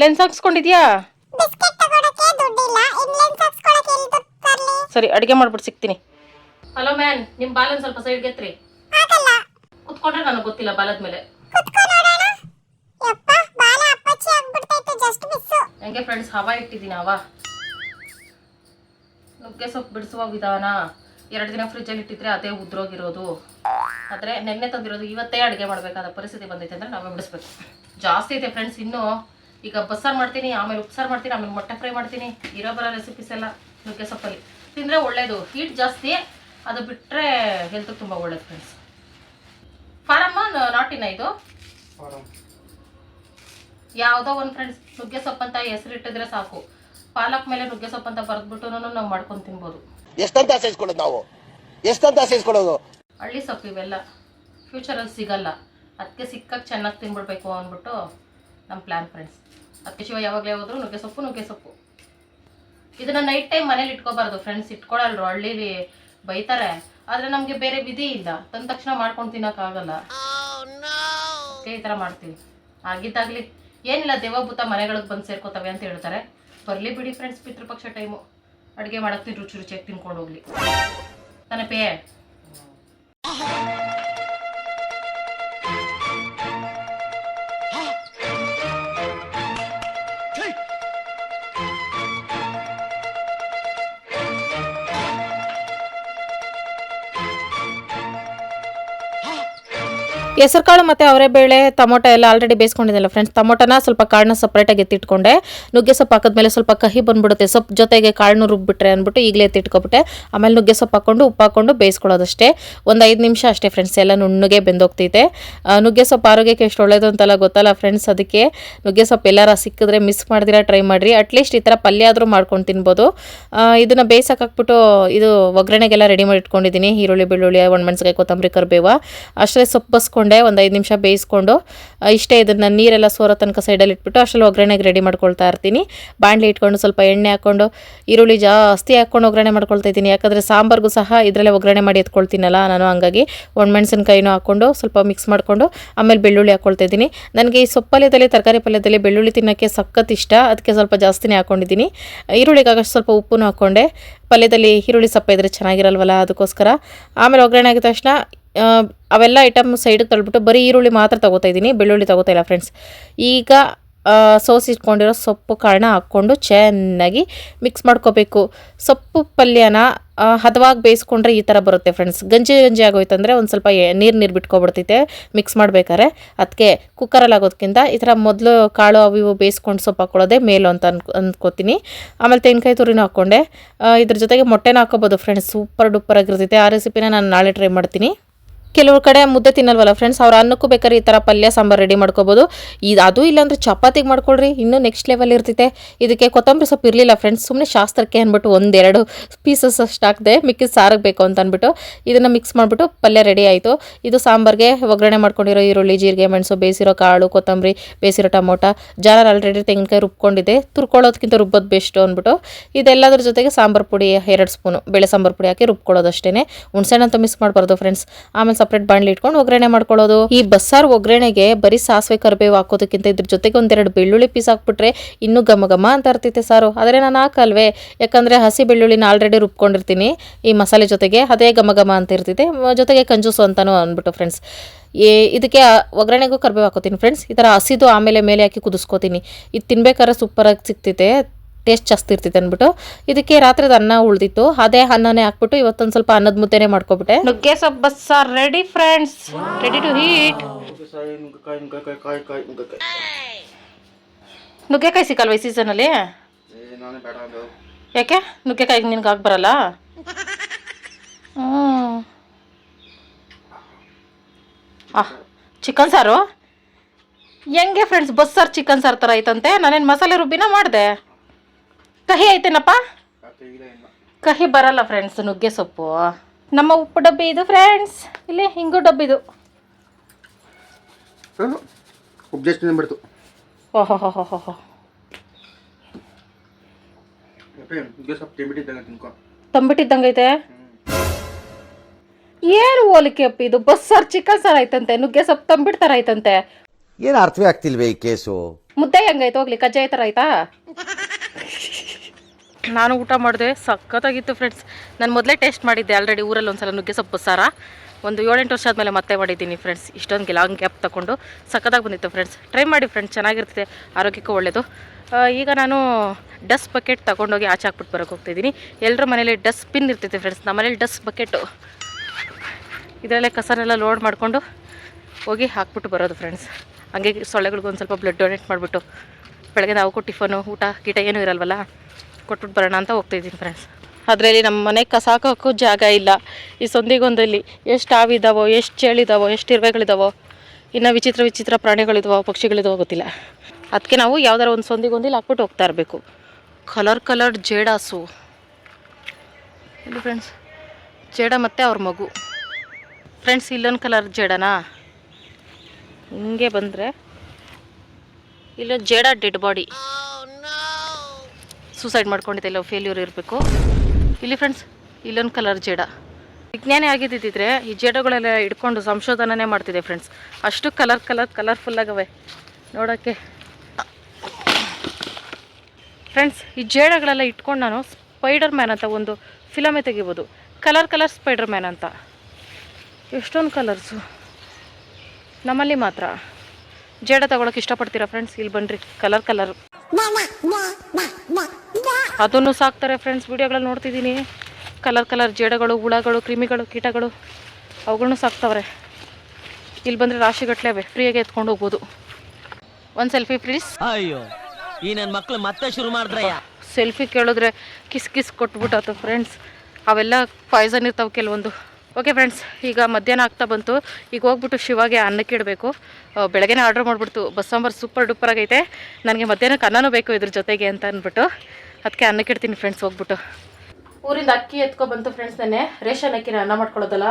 ಲೆನ್ಸ್ ಹಾಕ್ಸ್ಕೊಂಡಿದ್ಯಾ? ಸರಿ ಅಡಿಗೆ ಮಾಡ್ಬಿಟ್ಟು ಸಿಗ್ತೀನಿ. ಹಲೋ ಮ್ಯಾನ್ ನಿಮ್ಮ ಬಾಲನ್ ಸ್ವಲ್ಪ ಸೈಡ್ಗೆ ಎತ್ರಿ ಕುತ್ಕೊಂಡ್ರೆ ನನಗೆ ಗೊತ್ತಿಲ್ಲ ಬಾಲದ ಮೇಲೆ. ಹೆಂಗೆ ಫ್ರೆಂಡ್ಸ್ ಹವಾ ಇಟ್ಟಿದ್ದೀನಿ ಹವಾ ನುಗ್ಗೆ ಸೊಪ್ಪು ಬಿಡಿಸುವ ವಿಧಾನ. ಎರಡು ದಿನ ಫ್ರಿಜ್ಜಲ್ಲಿ ಇಟ್ಟಿದ್ರೆ ಅದೇ ಉದ್ರೋಗಿರೋದು. ಆದರೆ ನೆನ್ನೆ ತಂದಿರೋದು ಇವತ್ತೇ ಅಡುಗೆ ಮಾಡಬೇಕಾದ ಪರಿಸ್ಥಿತಿ ಬಂದೈತೆ ಅಂದರೆ ನಾವೇ ಬಿಡಿಸ್ಬೇಕು ಜಾಸ್ತಿ ಇದೆ ಫ್ರೆಂಡ್ಸ್ ಇನ್ನೂ. ಈಗ ಬಸ್ಸಾರು ಮಾಡ್ತೀನಿ ಆಮೇಲೆ ಉಪ್ಸಾರು ಮಾಡ್ತೀನಿ ಆಮೇಲೆ ಮೊಟ್ಟೆ ಫ್ರೈ ಮಾಡ್ತೀನಿ. ಇರೋ ಬರೋ ರೆಸಿಪೀಸ್ ಎಲ್ಲ ನುಗ್ಗೆ ಸೊಪ್ಪಲ್ಲಿ. ತಿಂದರೆ ಒಳ್ಳೇದು. ಹೀಟ್ ಜಾಸ್ತಿ ಅದು ಬಿಟ್ಟರೆ ಹೆಲ್ತ್ ತುಂಬ ಒಳ್ಳೇದು ಫ್ರೆಂಡ್ಸ್ ಫಾರಮ್ಮ ನಾಟಿನ ಇದು? ಯಾವುದೋ ಒಂದು ಫ್ರೆಂಡ್ಸ್ ನುಗ್ಗೆ ಸೊಪ್ಪಂತ ಹೆಸರಿಟ್ಟಿದ್ರೆ ಸಾಕು. ಪಾಲಕ್ ಮೇಲೆ ನುಗ್ಗೆ ಸೊಪ್ಪಂತ ಬರೆದ್ಬಿಟ್ಟು ನಾವು ಮಾಡ್ಕೊಂಡು ತಿನ್ಬೋದು. ಎಷ್ಟಂತ ಸೇರಿಸ್ಕೊಳ್ಳೋದು ನಾವು? ಎಷ್ಟಂತ ಸೇರಿಸ್ಕೊಳ್ಳೋದು? ಹಳ್ಳಿ ಸೊಪ್ಪು ಇವೆಲ್ಲ. ಫ್ಯೂಚರಲ್ಲಿ ಸಿಗಲ್ಲ. ಅದಕ್ಕೆ ಸಿಕ್ಕಾಗ ಚೆನ್ನಾಗಿ ತಿನ್ಬಿಡ್ಬೇಕು ಅಂದ್ಬಿಟ್ಟು ನಮ್ಮ ಪ್ಲ್ಯಾನ್ ಫ್ರೆಂಡ್ಸ್ ಅದಕ್ಕೆ ಶಿವ ಯಾವಾಗಲೇ ಹೋದ್ರು ನುಗ್ಗೆ ಸೊಪ್ಪು ನುಗ್ಗೆ ಸೊಪ್ಪು. ಇದನ್ನ ನೈಟ್ ಟೈಮ್ ಮನೇಲಿ ಇಟ್ಕೋಬಾರ್ದು. ಫ್ರೆಂಡ್ಸ್ ಇಟ್ಕೊಳಲ್ರು, ಹಳ್ಳಿಲಿ ಬೈತಾರೆ. ಆದರೆ ನಮಗೆ ಬೇರೆ ವಿಧಿ ಇಲ್ಲ. ತಂದ ತಕ್ಷಣ ಮಾಡ್ಕೊಂಡು ತಿನ್ನೋಕ್ಕಾಗಲ್ಲ. ಈ ಥರ ಮಾಡ್ತೀವಿ. ಆಗಿದ್ದಾಗಲಿ ಏನಿಲ್ಲ, ದೇವಭೂತ ಮನೆಗಳಿಗೆ ಬಂದು ಸೇರ್ಕೋತವೆ ಅಂತ ಹೇಳ್ತಾರೆ. ಬರಲಿ ಬಿಡಿ ಫ್ರೆಂಡ್ಸ್ ಪಿತೃಪಕ್ಷ ಟೈಮು ಅಡುಗೆ ಮಾಡಕ್ಕೆ ರುಚಿ ರುಚಿಯಾಗಿ ತಿನ್ಕೊಂಡು ಹೋಗ್ಲಿ. ತಾನೇ ಹೆಸರುಕಾಳು ಮತ್ತು ಅವರೆಬೇಳೆ ಟೊಮೊಟೊ ಎಲ್ಲ ಆಲ್ರೆಡಿ ಬೇಯಿಸ್ಕೊಂಡಿದ್ದೆಲ್ಲ ಫ್ರೆಂಡ್ಸ್ ಟೊಮೊಟೊನ ಸ್ವಲ್ಪ ಕಾಳನ್ನ ಸಪ್ರೇಟಾಗಿ ಎತ್ತಿಟ್ಕೊಂಡೆ. ನುಗ್ಗೆ ಸೊಪ್ಪು ಹಾಕಿದ್ಮೇಲೆ ಸ್ವಲ್ಪ ಕಹಿ ಬಂದ್ಬಿಡುತ್ತೆ. ಸೊಪ್ಪು ಜೊತೆಗೆ ಕಾಳನ್ನು ರುಬ್ಬಿಟ್ರೆ ಅಂದ್ಬಿಟ್ಟು ಈಗಲೇ ಎತ್ತಿಟ್ಕೊಬಿಟ್ಟೆ. ಆಮೇಲೆ ನುಗ್ಗೆ ಸೊಪ್ಪು ಹಾಕ್ಕೊಂಡು ಉಪ್ಪು ಹಾಕ್ಕೊಂಡು ಬೇಯಿಸ್ಕೊಳ್ಳೋದಷ್ಟೇ. ಒಂದು ಐದು ನಿಮಿಷ ಅಷ್ಟೇ ಫ್ರೆಂಡ್ಸ್ ಎಲ್ಲ ನುಣ್ಣಗೆ ಬೆಂದೋಗ್ತೈತೆ ನುಗ್ಗೆ ಸೊಪ್ಪು ಆರೋಗ್ಯಕ್ಕೆ ಎಷ್ಟು ಒಳ್ಳೇದು ಅಂತೆಲ್ಲ ಗೊತ್ತಲ್ಲ ಫ್ರೆಂಡ್ಸ್ ಅದಕ್ಕೆ ನುಗ್ಗೆ ಸೊಪ್ಪು ಎಲ್ಲಾರ ಸಿಕ್ಕಿದ್ರೆ ಮಿಸ್ ಮಾಡ್ದಿರ ಟ್ರೈ ಮಾಡಿರಿ. ಅಟ್ಲೀಸ್ಟ್ ಈ ಥರ ಪಲ್ಯ ಆದರೂ ಮಾಡ್ಕೊಂಡು ತಿನ್ಬೋದು. ಇದನ್ನು ಬೇಯಿಸಕ್ಕೆ ಹಾಕ್ಬಿಟ್ಟು ಇದು ಒಗ್ಗರಣೆಗೆಲ್ಲ ರೆಡಿ ಮಾಡಿ ಇಟ್ಕೊಂಡಿದ್ದೀನಿ ಈರುಳ್ಳಿ, ಬೆಳ್ಳುಳ್ಳಿ ಒಣಮೆಣ್ಸಿಕಾಯಿ ಕೊತ್ತಂಬರಿ, ಕರಿಬೇವ. ಅಷ್ಟೇ ಸೊಪ್ಪು ಒಂದು ಐದು ನಿಮಿಷ ಬೇಯಿಸ್ಕೊಂಡು ಇಷ್ಟೇ ಇದನ್ನು ನೀರೆಲ್ಲ ಸೋರೋ ತನಕ ಸೈಡಲ್ಲಿ ಇಟ್ಬಿಟ್ಟು ಅಷ್ಟರಲ್ಲಿ ಒಗ್ಗರಣೆಗೆ ರೆಡಿ ಮಾಡ್ಕೊಳ್ತಾ ಇರ್ತೀನಿ. ಬಾಣಲಿ ಇಟ್ಕೊಂಡು ಸ್ವಲ್ಪ ಎಣ್ಣೆ ಹಾಕ್ಕೊಂಡು ಈರುಳ್ಳಿ ಜಾಸ್ತಿ ಹಾಕ್ಕೊಂಡು ಒಗ್ಗರಣೆ ಮಾಡ್ಕೊಳ್ತಾ ಇದ್ದೀನಿ. ಯಾಕಂದರೆ ಸಾಂಬಾರ್ಗೂ ಸಹ ಇದರಲ್ಲೇ ಒಗ್ಗರಣೆ ಮಾಡಿ ಎತ್ಕೊಳ್ತೀನಲ್ಲ ನಾನು ಹಂಗಾಗಿ. ಒಣಮೆಣಸಿನ್ಕಾಯಿನೂ ಹಾಕ್ಕೊಂಡು ಸ್ವಲ್ಪ ಮಿಕ್ಸ್ ಮಾಡಿಕೊಂಡು, ಆಮೇಲೆ ಬೆಳ್ಳುಳ್ಳಿ ಹಾಕ್ಕೊಳ್ತಾ ಇದ್ದೀನಿ. ನನಗೆ ಈ ಸೊಪ್ಪಲ್ಯದಲ್ಲಿ ತರಕಾರಿ ಪಲ್ಯದಲ್ಲಿ ಬೆಳ್ಳುಳ್ಳಿ ತಿನ್ನೋಕ್ಕೆ ಸಖತ್ ಇಷ್ಟ. ಅದಕ್ಕೆ ಸ್ವಲ್ಪ ಜಾಸ್ತಿನೇ ಹಾಕ್ಕೊಂಡಿದ್ದೀನಿ ಈರುಳ್ಳಿಗಾಗಷ್ಟು ಸ್ವಲ್ಪ ಉಪ್ಪನ್ನು ಹಾಕ್ಕೊಂಡೆ ಪಲ್ಯದಲ್ಲಿ ಈರುಳ್ಳಿ ಸೊಪ್ಪು ಇದ್ದರೆ ಚೆನ್ನಾಗಿರಲ್ವಲ್ಲ ಅದಕ್ಕೋಸ್ಕರ. ಆಮೇಲೆ ಒಗ್ಗರಣೆ ಆಗಿದ ತಕ್ಷಣ ಅವೆಲ್ಲ ಐಟಮ್ ಸೈಡಿಗೆ ತಳ್ಬಿಟ್ಟು ಬರೀ ಈರುಳ್ಳಿ ಮಾತ್ರ ತಗೋತಾ ಇದ್ದೀನಿ, ಬೆಳ್ಳುಳ್ಳಿ ತಗೋತಾ ಇಲ್ಲ ಫ್ರೆಂಡ್ಸ್ ಈಗ ಸೋಸಿ ಇಟ್ಕೊಂಡಿರೋ ಸೊಪ್ಪು ಕಾರಣ ಹಾಕ್ಕೊಂಡು ಚೆನ್ನಾಗಿ ಮಿಕ್ಸ್ ಮಾಡ್ಕೋಬೇಕು. ಸೊಪ್ಪು ಪಲ್ಯನ ಹದವಾಗಿ ಬೇಯಿಸ್ಕೊಂಡ್ರೆ ಈ ಥರ ಬರುತ್ತೆ ಫ್ರೆಂಡ್ಸ್ ಗಂಜಿ ಗಂಜಿ ಆಗೋಯ್ತಂದರೆ ಒಂದು ಸ್ವಲ್ಪ ನೀರು ನೀರು ಬಿಟ್ಕೊಬಿಡ್ತೈತೆ ಮಿಕ್ಸ್ ಮಾಡ್ಬೇಕಾದ್ರೆ. ಅದಕ್ಕೆ ಕುಕ್ಕರಲ್ಲಿ ಆಗೋದಕ್ಕಿಂತ ಈ ಥರ ಮೊದಲು ಕಾಳು ಅವು ಇವು ಬೇಯಿಸ್ಕೊಂಡು ಸೊಪ್ಪು ಹಾಕ್ಕೊಳ್ಳೋದೇ ಮೇಲು ಅಂತ ಅನ್ಕೊ ಅಂದ್ಕೋತೀನಿ ಆಮೇಲೆ ತೆಂಗಿನಕಾಯಿ ತುರಿನೂ ಹಾಕ್ಕೊಂಡೆ. ಇದ್ರ ಜೊತೆಗೆ ಮೊಟ್ಟೆನೂ ಹಾಕೋಬೋದು ಫ್ರೆಂಡ್ಸ್ ಸೂಪರ್ ಡೂಪರ್ ಆಗಿರ್ತೈತೆ. ಆ ರೆಸಿಪಿನ ನಾನು ನಾಳೆ ಟ್ರೈ ಮಾಡ್ತೀನಿ. ಕೆಲವ್ರ ಕಡೆ ಮುದ್ದೆ ತಿನ್ನಲ್ವಲ್ಲ ಫ್ರೆಂಡ್ಸ್ ಅವ್ರ ಅನ್ನಕ್ಕೂ ಬೇಕಾದ್ರೆ ಈ ಥರ ಪಲ್ಯ, ಸಾಂಬಾರು ರೆಡಿ ಮಾಡ್ಕೋಬೋದು. ಇದು ಅದು ಇಲ್ಲಾಂದ್ರೆ ಚಪಾತಿಗೆ ಮಾಡ್ಕೊಳ್ರಿ. ಇನ್ನೂ ನೆಕ್ಸ್ಟ್ ಲೆವೆಲ್ ಇರ್ತೈತೆ. ಇದಕ್ಕೆ ಕೊತ್ತಂಬರಿ ಸೊಪ್ಪು ಇರಲಿಲ್ಲ ಫ್ರೆಂಡ್ಸ್ ಸುಮ್ಮನೆ ಶಾಸ್ತ್ರಕ್ಕೆ ಅಂದ್ಬಿಟ್ಟು ಒಂದೆರಡು ಪೀಸಸ್ ಅಷ್ಟು ಹಾಕಿದೆ ಮಿಕ್ಕಿದ ಸಾರಿಗೆ ಬೇಕು ಅಂತ ಅಂದ್ಬಿಟ್ಟು ಇದನ್ನು ಮಿಕ್ಸ್ ಮಾಡಿಬಿಟ್ಟು ಪಲ್ಯ ರೆಡಿ ಆಯಿತು. ಇದು ಸಾಂಬಾರಿಗೆ ಒಗ್ಗರಣೆ ಮಾಡ್ಕೊಂಡಿರೋ ಈರುಳ್ಳಿ, ಜೀರಿಗೆ, ಮೆಣಸು, ಬೇಯಿಸಿರೋ ಕಾಳು, ಕೊತ್ತಂಬರಿ, ಬೇಯಿಸಿರೋ ಟೊಮೊಟೊ ಜಾರ ಆಲ್ರೆಡಿ ತೆಂಗಿನಕಾಯಿ ರುಬ್ಕೊಂಡಿದೆ ತುರ್ಕೊಳ್ಳೋದಕ್ಕಿಂತ ರುಬ್ಬೋದು ಬೆಸ್ಟು ಅಂದ್ಬಿಟ್ಟು ಇದೆಲ್ಲದ್ರ ಜೊತೆಗೆ ಸಾಂಬಾರು ಪುಡಿ, ಎರಡು ಸ್ಪೂನು ಬೇಳೆ ಸಾಂಬಾರು ಪುಡಿ ಹಾಕಿ ರುಬ್ಕೊಳ್ಳೋದು ಅಷ್ಟೇ ಹುಣ್ಸೆಣ್ಣಂತೂ ಮಿಸ್ ಮಾಡಬಾರ್ದು ಫ್ರೆಂಡ್ಸ್ ಆಮೇಲೆ ಸಪ್ರೇಟ್ ಬಾಣಲಿ ಇಟ್ಕೊಂಡು ಒಗ್ಗರಣೆ ಮಾಡ್ಕೊಳ್ಳೋದು. ಈ ಬಸ್ಸಾರು ಒಗ್ಗರಣೆಗೆ ಬರೀ ಸಾಸಿವೆ, ಕರಿಬೇವು ಹಾಕೋದಕ್ಕಿಂತ ಇದ್ರ ಜೊತೆಗೆ ಒಂದೆರಡು ಬೆಳ್ಳುಳ್ಳಿ ಪೀಸ್ ಹಾಕ್ಬಿಟ್ರೆ ಇನ್ನೂ ಘಮ ಘಮ ಅಂತ ಇರ್ತೈತೆ ಸಾರು. ಆದರೆ ನಾನು ಹಾಕಲ್ವೇ? ಯಾಕಂದರೆ ಹಸಿ ಬೆಳ್ಳುಳ್ಳಿನ ಆಲ್ರೆಡಿ ರುಬ್ಕೊಂಡಿರ್ತೀನಿ. ಈ ಮಸಾಲೆ ಜೊತೆಗೆ ಅದೇ ಘಮ ಘಮ ಅಂತ ಇರ್ತೈತೆ. ಜೊತೆಗೆ ಕಂಜೂಸು ಅಂತಲೂ ಅಂದ್ಬಿಟ್ಟು ಫ್ರೆಂಡ್ಸ್ ಏ, ಇದಕ್ಕೆ ಒಗ್ಗರಣೆಗೂ ಕರಿಬೇವು ಹಾಕೋತೀನಿ ಫ್ರೆಂಡ್ಸ್ ಈ ಥರ ಹಸಿದು ಆಮೇಲೆ ಮೇಲೆ ಹಾಕಿ ಕುದಿಸ್ಕೋತೀನಿ. ಇದು ತಿನ್ಬೇಕಾದ್ರೆ ಸೂಪರಾಗಿ ಸಿಗ್ತೈತೆ. ಟೇಸ್ಟ್ ಜಾಸ್ತಿ ಇರ್ತೈತೆ ಅಂದ್ಬಿಟ್ಟು. ಇದಕ್ಕೆ ರಾತ್ರಿದ ಅನ್ನ ಉಳ್ದಿತ್ತು. ಅದೇ ಅನ್ನನೇ ಹಾಕ್ಬಿಟ್ಟು ಇವತ್ತೊಂದು ಸ್ವಲ್ಪ ಅನ್ನದ ಮುದ್ದೆನೆ ಮಾಡ್ಕೊಬಿಟ್ಟೆ. ನುಗ್ಗೆ ಸೊಪ್ಪು ready friends ready to heat ನುಗ್ಗೆಕಾಯಿ ಸಿಕ್ಕಲ್ವ ಈ ಸೀಸನಲ್ಲಿ ಯಾಕೆ? ನುಗ್ಗೆಕಾಯಿ ನಿನ್ಗೆ ಹಾಕಿ ಬರಲ್ಲ? ಹ್ಞೂ ಚಿಕನ್ ಸಾರು? ಹೆಂಗೆ ಫ್ರೆಂಡ್ಸ್ ಬಸ್ಸಾರು ಚಿಕನ್ ಸಾರು ಥರ ಐತಂತೆ? ನಾನೇನು ಮಸಾಲೆ ರುಬ್ಬಿನ ಮಾಡಿದೆ. ಕಹಿ ಐತೇನಪ್ಪ? ಕಹಿ ಬರಲ್ಲ ಫ್ರೆಂಡ್ಸ್ ನುಗ್ಗೆ ಸೊಪ್ಪು. ನಮ್ಮ ಉಪ್ಪು ಡಬ್ಬಿ ಇದು ಫ್ರೆಂಡ್ಸ್ ಇಲ್ಲಿ ಹಿಂಗು ಡಬ್ಬಿದು ಇದು. ಬಿಡ್ತು ಓಹೋ ಹೋ ಹೋ ಹೋ ತಿನ್ಕೊ. ತಂಬಿಟ್ಟಿದ್ದಂಗೈತೆ ಏನು ಹೋಲಿಕೆ ಅಪ್ಪ ಇದು? ಬಸ್ಸಾರು ಚಿಕನ್ ಸಾರು ಐತಂತೆ ನುಗ್ಗೆ ಸೊಪ್ಪು ತಂಬಿಡ್ತಾರ ಥರ ಐತಂತೆ. ಏನು ಅರ್ಥವೇ ಆಗ್ತಿಲ್ವೇ ಈ ಕೇಸು? ಮುದ್ದೆ ಹೆಂಗೈತೆ ಹೋಗ್ಲಿ ಕಜ್ಜಾಯ ಥರ ಆಯ್ತಾ ನಾನು ಊಟ ಮಾಡಿದೆ. ಸಖತ್ತಾಗಿತ್ತು ಫ್ರೆಂಡ್ಸ್ ನಾನು ಮೊದಲೇ ಟೇಸ್ಟ್ ಮಾಡಿದ್ದೆ ಆಲ್ರೆಡಿ ಊರಲ್ಲಿ ಒಂದ್ಸಲ ನುಗ್ಗೆ ಸೊಪ್ಪು ಸಾರ. ಒಂದು ಏಳೆಂಟು ವರ್ಷ ಆದಮೇಲೆ ಮತ್ತೆ ಮಾಡಿದ್ದೀನಿ ಫ್ರೆಂಡ್ಸ್ ಇಷ್ಟೊಂದು ಲಾಂಗ್ ಗ್ಯಾಪ್ ತಗೊಂಡು ಸಖತ್ತಾಗಿ ಬಂದಿತ್ತು ಫ್ರೆಂಡ್ಸ್ ಟ್ರೈ ಮಾಡಿ ಫ್ರೆಂಡ್ಸ್ ಚೆನ್ನಾಗಿರ್ತದೆ ಆರೋಗ್ಯಕ್ಕೂ ಒಳ್ಳೆಯದು ಈಗ ನಾನು ಡಸ್ಟ್ ಬಕೆಟ್ ತಗೊಂಡೋಗಿ ಆಚೆ ಹಾಕ್ಬಿಟ್ಟು ಬರೋಕೆ ಹೋಗ್ತಿದ್ದೀನಿ. ಎಲ್ಲರ ಮನೇಲಿ ಡಸ್ಟ್ ಪಿನ್ ಇರ್ತೈತೆ ಫ್ರೆಂಡ್ಸ್ ನಮ್ಮ ಮನೇಲಿ ಡಸ್ಟ್ ಬಕೆಟು ಇದರಲ್ಲೇ ಕಸನೆಲ್ಲ ಲೋಡ್ ಮಾಡಿಕೊಂಡು ಹೋಗಿ ಹಾಕ್ಬಿಟ್ಟು ಬರೋದು ಫ್ರೆಂಡ್ಸ್ ಹಂಗೆ ಸೊಳ್ಳೆಗಳಿಗೊಂದು ಸ್ವಲ್ಪ ಬ್ಲಡ್ ಡೊನೇಟ್ ಮಾಡಿಬಿಟ್ಟು ಬೆಳಗ್ಗೆ ನಾವು ಟಿಫನು ಊಟ, ಗೀಟ ಏನೂ ಇರಲ್ವಲ್ಲ? ಕೊಟ್ಬಿಟ್ಟು ಬರೋಣ ಅಂತ ಹೋಗ್ತಾಯಿದ್ದೀನಿ ಫ್ರೆಂಡ್ಸ್ ಅದರಲ್ಲಿ ನಮ್ಮ ಮನೆ ಕಸ ಹಾಕೋಕ್ಕೂ ಜಾಗ ಇಲ್ಲ. ಈ ಸಂದಿಗೊಂದಲ್ಲಿ ಎಷ್ಟು ಹಾವಿದ್ದಾವೋ ಎಷ್ಟು ಚೇಳಿದಾವೋ ಎಷ್ಟು ಇರುವೆಗಳಿದಾವೋ ಇನ್ನು ವಿಚಿತ್ರ ವಿಚಿತ್ರ ಪ್ರಾಣಿಗಳಿದಾವೋ ಪಕ್ಷಿಗಳಿದಾವೋ ಗೊತ್ತಿಲ್ಲ. ಅದಕ್ಕೆ ನಾವು ಯಾವ್ದಾರ ಒಂದು ಸಂದಿಗೊಂದಿಲ್ಲಿ ಹಾಕ್ಬಿಟ್ಟು ಹೋಗ್ತಾ ಇರಬೇಕು. ಕಲರ್ ಕಲರ್ ಜೇಡಾಸು. ಇಲ್ಲಿ ಫ್ರೆಂಡ್ಸ್ ಜೇಡ ಮತ್ತು ಅವ್ರ ಮಗು. ಫ್ರೆಂಡ್ಸ್ ಇಲ್ಲೊಂದು ಕಲರ್ ಜೇಡನಾ? ಹಿಂಗೆ ಬಂದರೆ ಇಲ್ಲೊಂದು ಜೇಡ ಡೆಡ್ ಬಾಡಿ ಸೂಸೈಡ್ ಮಾಡ್ಕೊಂಡಿದ್ದೆ ಇಲ್ಲ ಫೇಲ್ಯೂರ್ ಇರಬೇಕು. ಇಲ್ಲಿ ಫ್ರೆಂಡ್ಸ್ ಇಲ್ಲೊಂದು ಕಲರ್ ಜೇಡ. ವಿಜ್ಞಾನಿ ಆಗಿದ್ದಿದ್ರೆ ಈ ಜೇಡಗಳೆಲ್ಲ ಇಟ್ಕೊಂಡು ಸಂಶೋಧನೆ ಮಾಡ್ತಿದ್ದೆ ಫ್ರೆಂಡ್ಸ್ ಅಷ್ಟು ಕಲರ್ ಕಲರ್ ಕಲರ್ಫುಲ್ ಆಗವೆ. ನೋಡೋಕ್ಕೆ ಫ್ರೆಂಡ್ಸ್ ಈ ಜೇಡಗಳೆಲ್ಲ ಇಟ್ಕೊಂಡು ನಾನು ಸ್ಪೈಡರ್ ಮ್ಯಾನ್ ಅಂತ ಒಂದು ಫಿಲಮೇ ತೆಗಿಬೋದು. ಕಲರ್ ಕಲರ್ ಸ್ಪೈಡರ್ ಮ್ಯಾನ್ ಅಂತ. ಎಷ್ಟೊಂದು ಕಲರ್ಸು ನಮ್ಮಲ್ಲಿ ಮಾತ್ರ. ಜೇಡ ತಗೊಳಕ್ಕೆ ಇಷ್ಟಪಡ್ತೀರಾ ಫ್ರೆಂಡ್ಸ್ ಇಲ್ಲಿ ಬನ್ನಿರಿ ಕಲರ್ ಕಲರ್ ಅದನ್ನು ಸಾಕ್ತಾರೆ ಫ್ರೆಂಡ್ಸ್ ವಿಡಿಯೋಗಳಲ್ಲಿ ನೋಡ್ತಿದ್ದೀನಿ. ಕಲರ್ ಕಲರ್ ಜೇಡಗಳು ಹುಳಗಳು ಕ್ರಿಮಿಗಳು ಕೀಟಗಳು ಅವುಗಳನ್ನು ಸಾಕ್ತವ್ರೆ. ಇಲ್ಲಿ ಬಂದರೆ ರಾಶಿಗಟ್ಟಲೆ ಅವೆ ಫ್ರೀಯಾಗಿ ಎತ್ಕೊಂಡು ಹೋಗ್ಬೋದು. ಒಂದು ಸೆಲ್ಫಿ ಪ್ಲೀಸ್ ಅಯ್ಯೋ ಈ ನನ್ನ ಮಕ್ಕಳು ಮತ್ತೆ ಶುರು ಮಾಡಿದ್ರಯ್ಯ. ಸೆಲ್ಫಿ ಕೇಳಿದ್ರೆ ಕಿಸ್ ಕಿಸ್ ಕೊಟ್ಬಿಟ್ಟು ಫ್ರೆಂಡ್ಸ್ ಅವೆಲ್ಲ ಪಾಯ್ಸನ್ ಇರ್ತಾವೆ ಕೆಲವೊಂದು. ಓಕೆ ಫ್ರೆಂಡ್ಸ್ ಈಗ ಮಧ್ಯಾಹ್ನ ಆಗ್ತಾ ಬಂತು. ಈಗ ಹೋಗ್ಬಿಟ್ಟು ಶಿವಾಗೆ ಅನ್ನಕ್ಕೆ ಇಡಬೇಕು. ಬೆಳಗ್ಗೆನೇ ಆರ್ಡ್ರ್ ಮಾಡಿಬಿಡ್ತು. ಬಸ್ ಸಾಂಬಾರು ಸೂಪರ್ ಡೂಪರ್ ಆಗೈತೆ. ನನಗೆ ಮಧ್ಯಾಹ್ನಕ್ಕೆ ಅನ್ನನೂ ಬೇಕು ಇದ್ರ ಜೊತೆಗೆ ಅಂತ ಅಂದ್ಬಿಟ್ಟು. ಅದಕ್ಕೆ ಅನ್ನಕ್ಕೆ ಇಡ್ತೀನಿ ಫ್ರೆಂಡ್ಸ್ ಹೋಗ್ಬಿಟ್ಟು. ಊರಿಂದ ಅಕ್ಕಿ ಎತ್ಕೊ ಬಂತು ಫ್ರೆಂಡ್ಸ್ ನೆನ್ನೆ. ರೇಷನ್ ಅಕ್ಕಿನ ಅನ್ನ ಮಾಡ್ಕೊಳ್ಳೋದಲ್ಲ.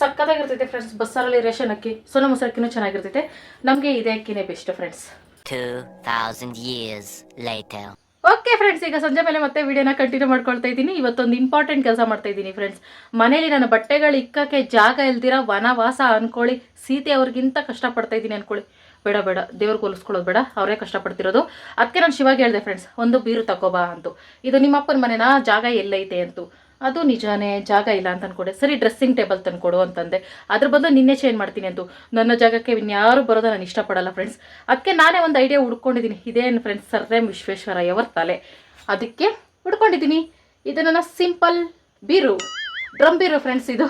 ಸಕ್ಕತ್ತಾಗಿರ್ತೈತೆ ಫ್ರೆಂಡ್ಸ್ ಬಸ್ಸಾರಲ್ಲಿ ರೇಷನ್ ಅಕ್ಕಿ. ಸೊನ್ನೆ ಮೊಸರು ಅಕ್ಕಿನೂ ಚೆನ್ನಾಗಿರ್ತೈತೆ. ನಮಗೆ ಇದೇ ಅಕ್ಕಿನೇ best friends 2000 years later. Okay friends ಈಗ ಸಂಜೆ ಮೇಲೆ ಮತ್ತೆ ವಿಡಿಯೋನ ಕಂಟಿನ್ಯೂ ಮಾಡ್ಕೊಳ್ತಾ ಇದ್ದೀನಿ. ಇವತ್ತೊಂದು ಇಂಪಾರ್ಟೆಂಟ್ ಕೆಲಸ ಮಾಡ್ತಾ ಇದ್ದೀನಿ ಫ್ರೆಂಡ್ಸ್ ಮನೇಲಿ ನನ್ನ ಬಟ್ಟೆಗಳು ಇಕ್ಕಕ್ಕೆ ಜಾಗ ಇಲ್ದಿರ ವನವಾಸ ಅನ್ಕೊಳ್ಳಿ. ಸೀತೆ ಅವ್ರಿಗಿಂತ ಕಷ್ಟಪಡ್ತಾ ಇದ್ದೀನಿ ಅನ್ಕೊಳ್ಳಿ. ಬೇಡ ಬೇಡ. ದೇವ್ರಿಗೆ ಹೋಲಿಸ್ಕೊಳ್ಳೋದು ಬೇಡ. ಅವರೇ ಕಷ್ಟಪಡ್ತಿರೋದು. ಅದಕ್ಕೆ ನಾನು ಶಿವಾಗ ಹೇಳಿದೆ ಫ್ರೆಂಡ್ಸ್ ಒಂದು ಬೀರು ತಗೋಬಾ ಅಂತು. ಇದು ನಿಮ್ಮಪ್ಪನ ಮನೆನಾ? ಜಾಗ ಎಲ್ಲೈತೆ ಅಂತು. ಅದು ನಿಜಾನೇ ಜಾಗ ಇಲ್ಲ ಅಂತ ಅನ್ಕೊಡೆ. ಸರಿ ಡ್ರೆಸ್ಸಿಂಗ್ ಟೇಬಲ್ ತಂದ್ಕೊಡು ಅಂತಂದೆ. ಅದ್ರ ಬದಲು ನಿನ್ನೆ ಚೇಂಜ್ ಮಾಡ್ತೀನಿ ಅಂತ ನನ್ನ ಜಾಗಕ್ಕೆ ಇನ್ಯಾರು ಬರೋದ ನಾನು ಇಷ್ಟಪಡಲ್ಲ ಫ್ರೆಂಡ್ಸ್ ಅದಕ್ಕೆ ನಾನೇ ಒಂದು ಐಡಿಯಾ ಹುಡ್ಕೊಂಡಿದ್ದೀನಿ. ಇದೇನು ಫ್ರೆಂಡ್ಸ್ ಸರ್ ಎಂ ವಿಶ್ವೇಶ್ವರಯ್ಯವರ ತಲೆ. ಅದಕ್ಕೆ ಹುಡ್ಕೊಂಡಿದ್ದೀನಿ. ಇದು ನನ್ನ ಸಿಂಪಲ್ ಬೀರು. ಡ್ರಮ್ ಬೀರು ಫ್ರೆಂಡ್ಸ್ ಇದು.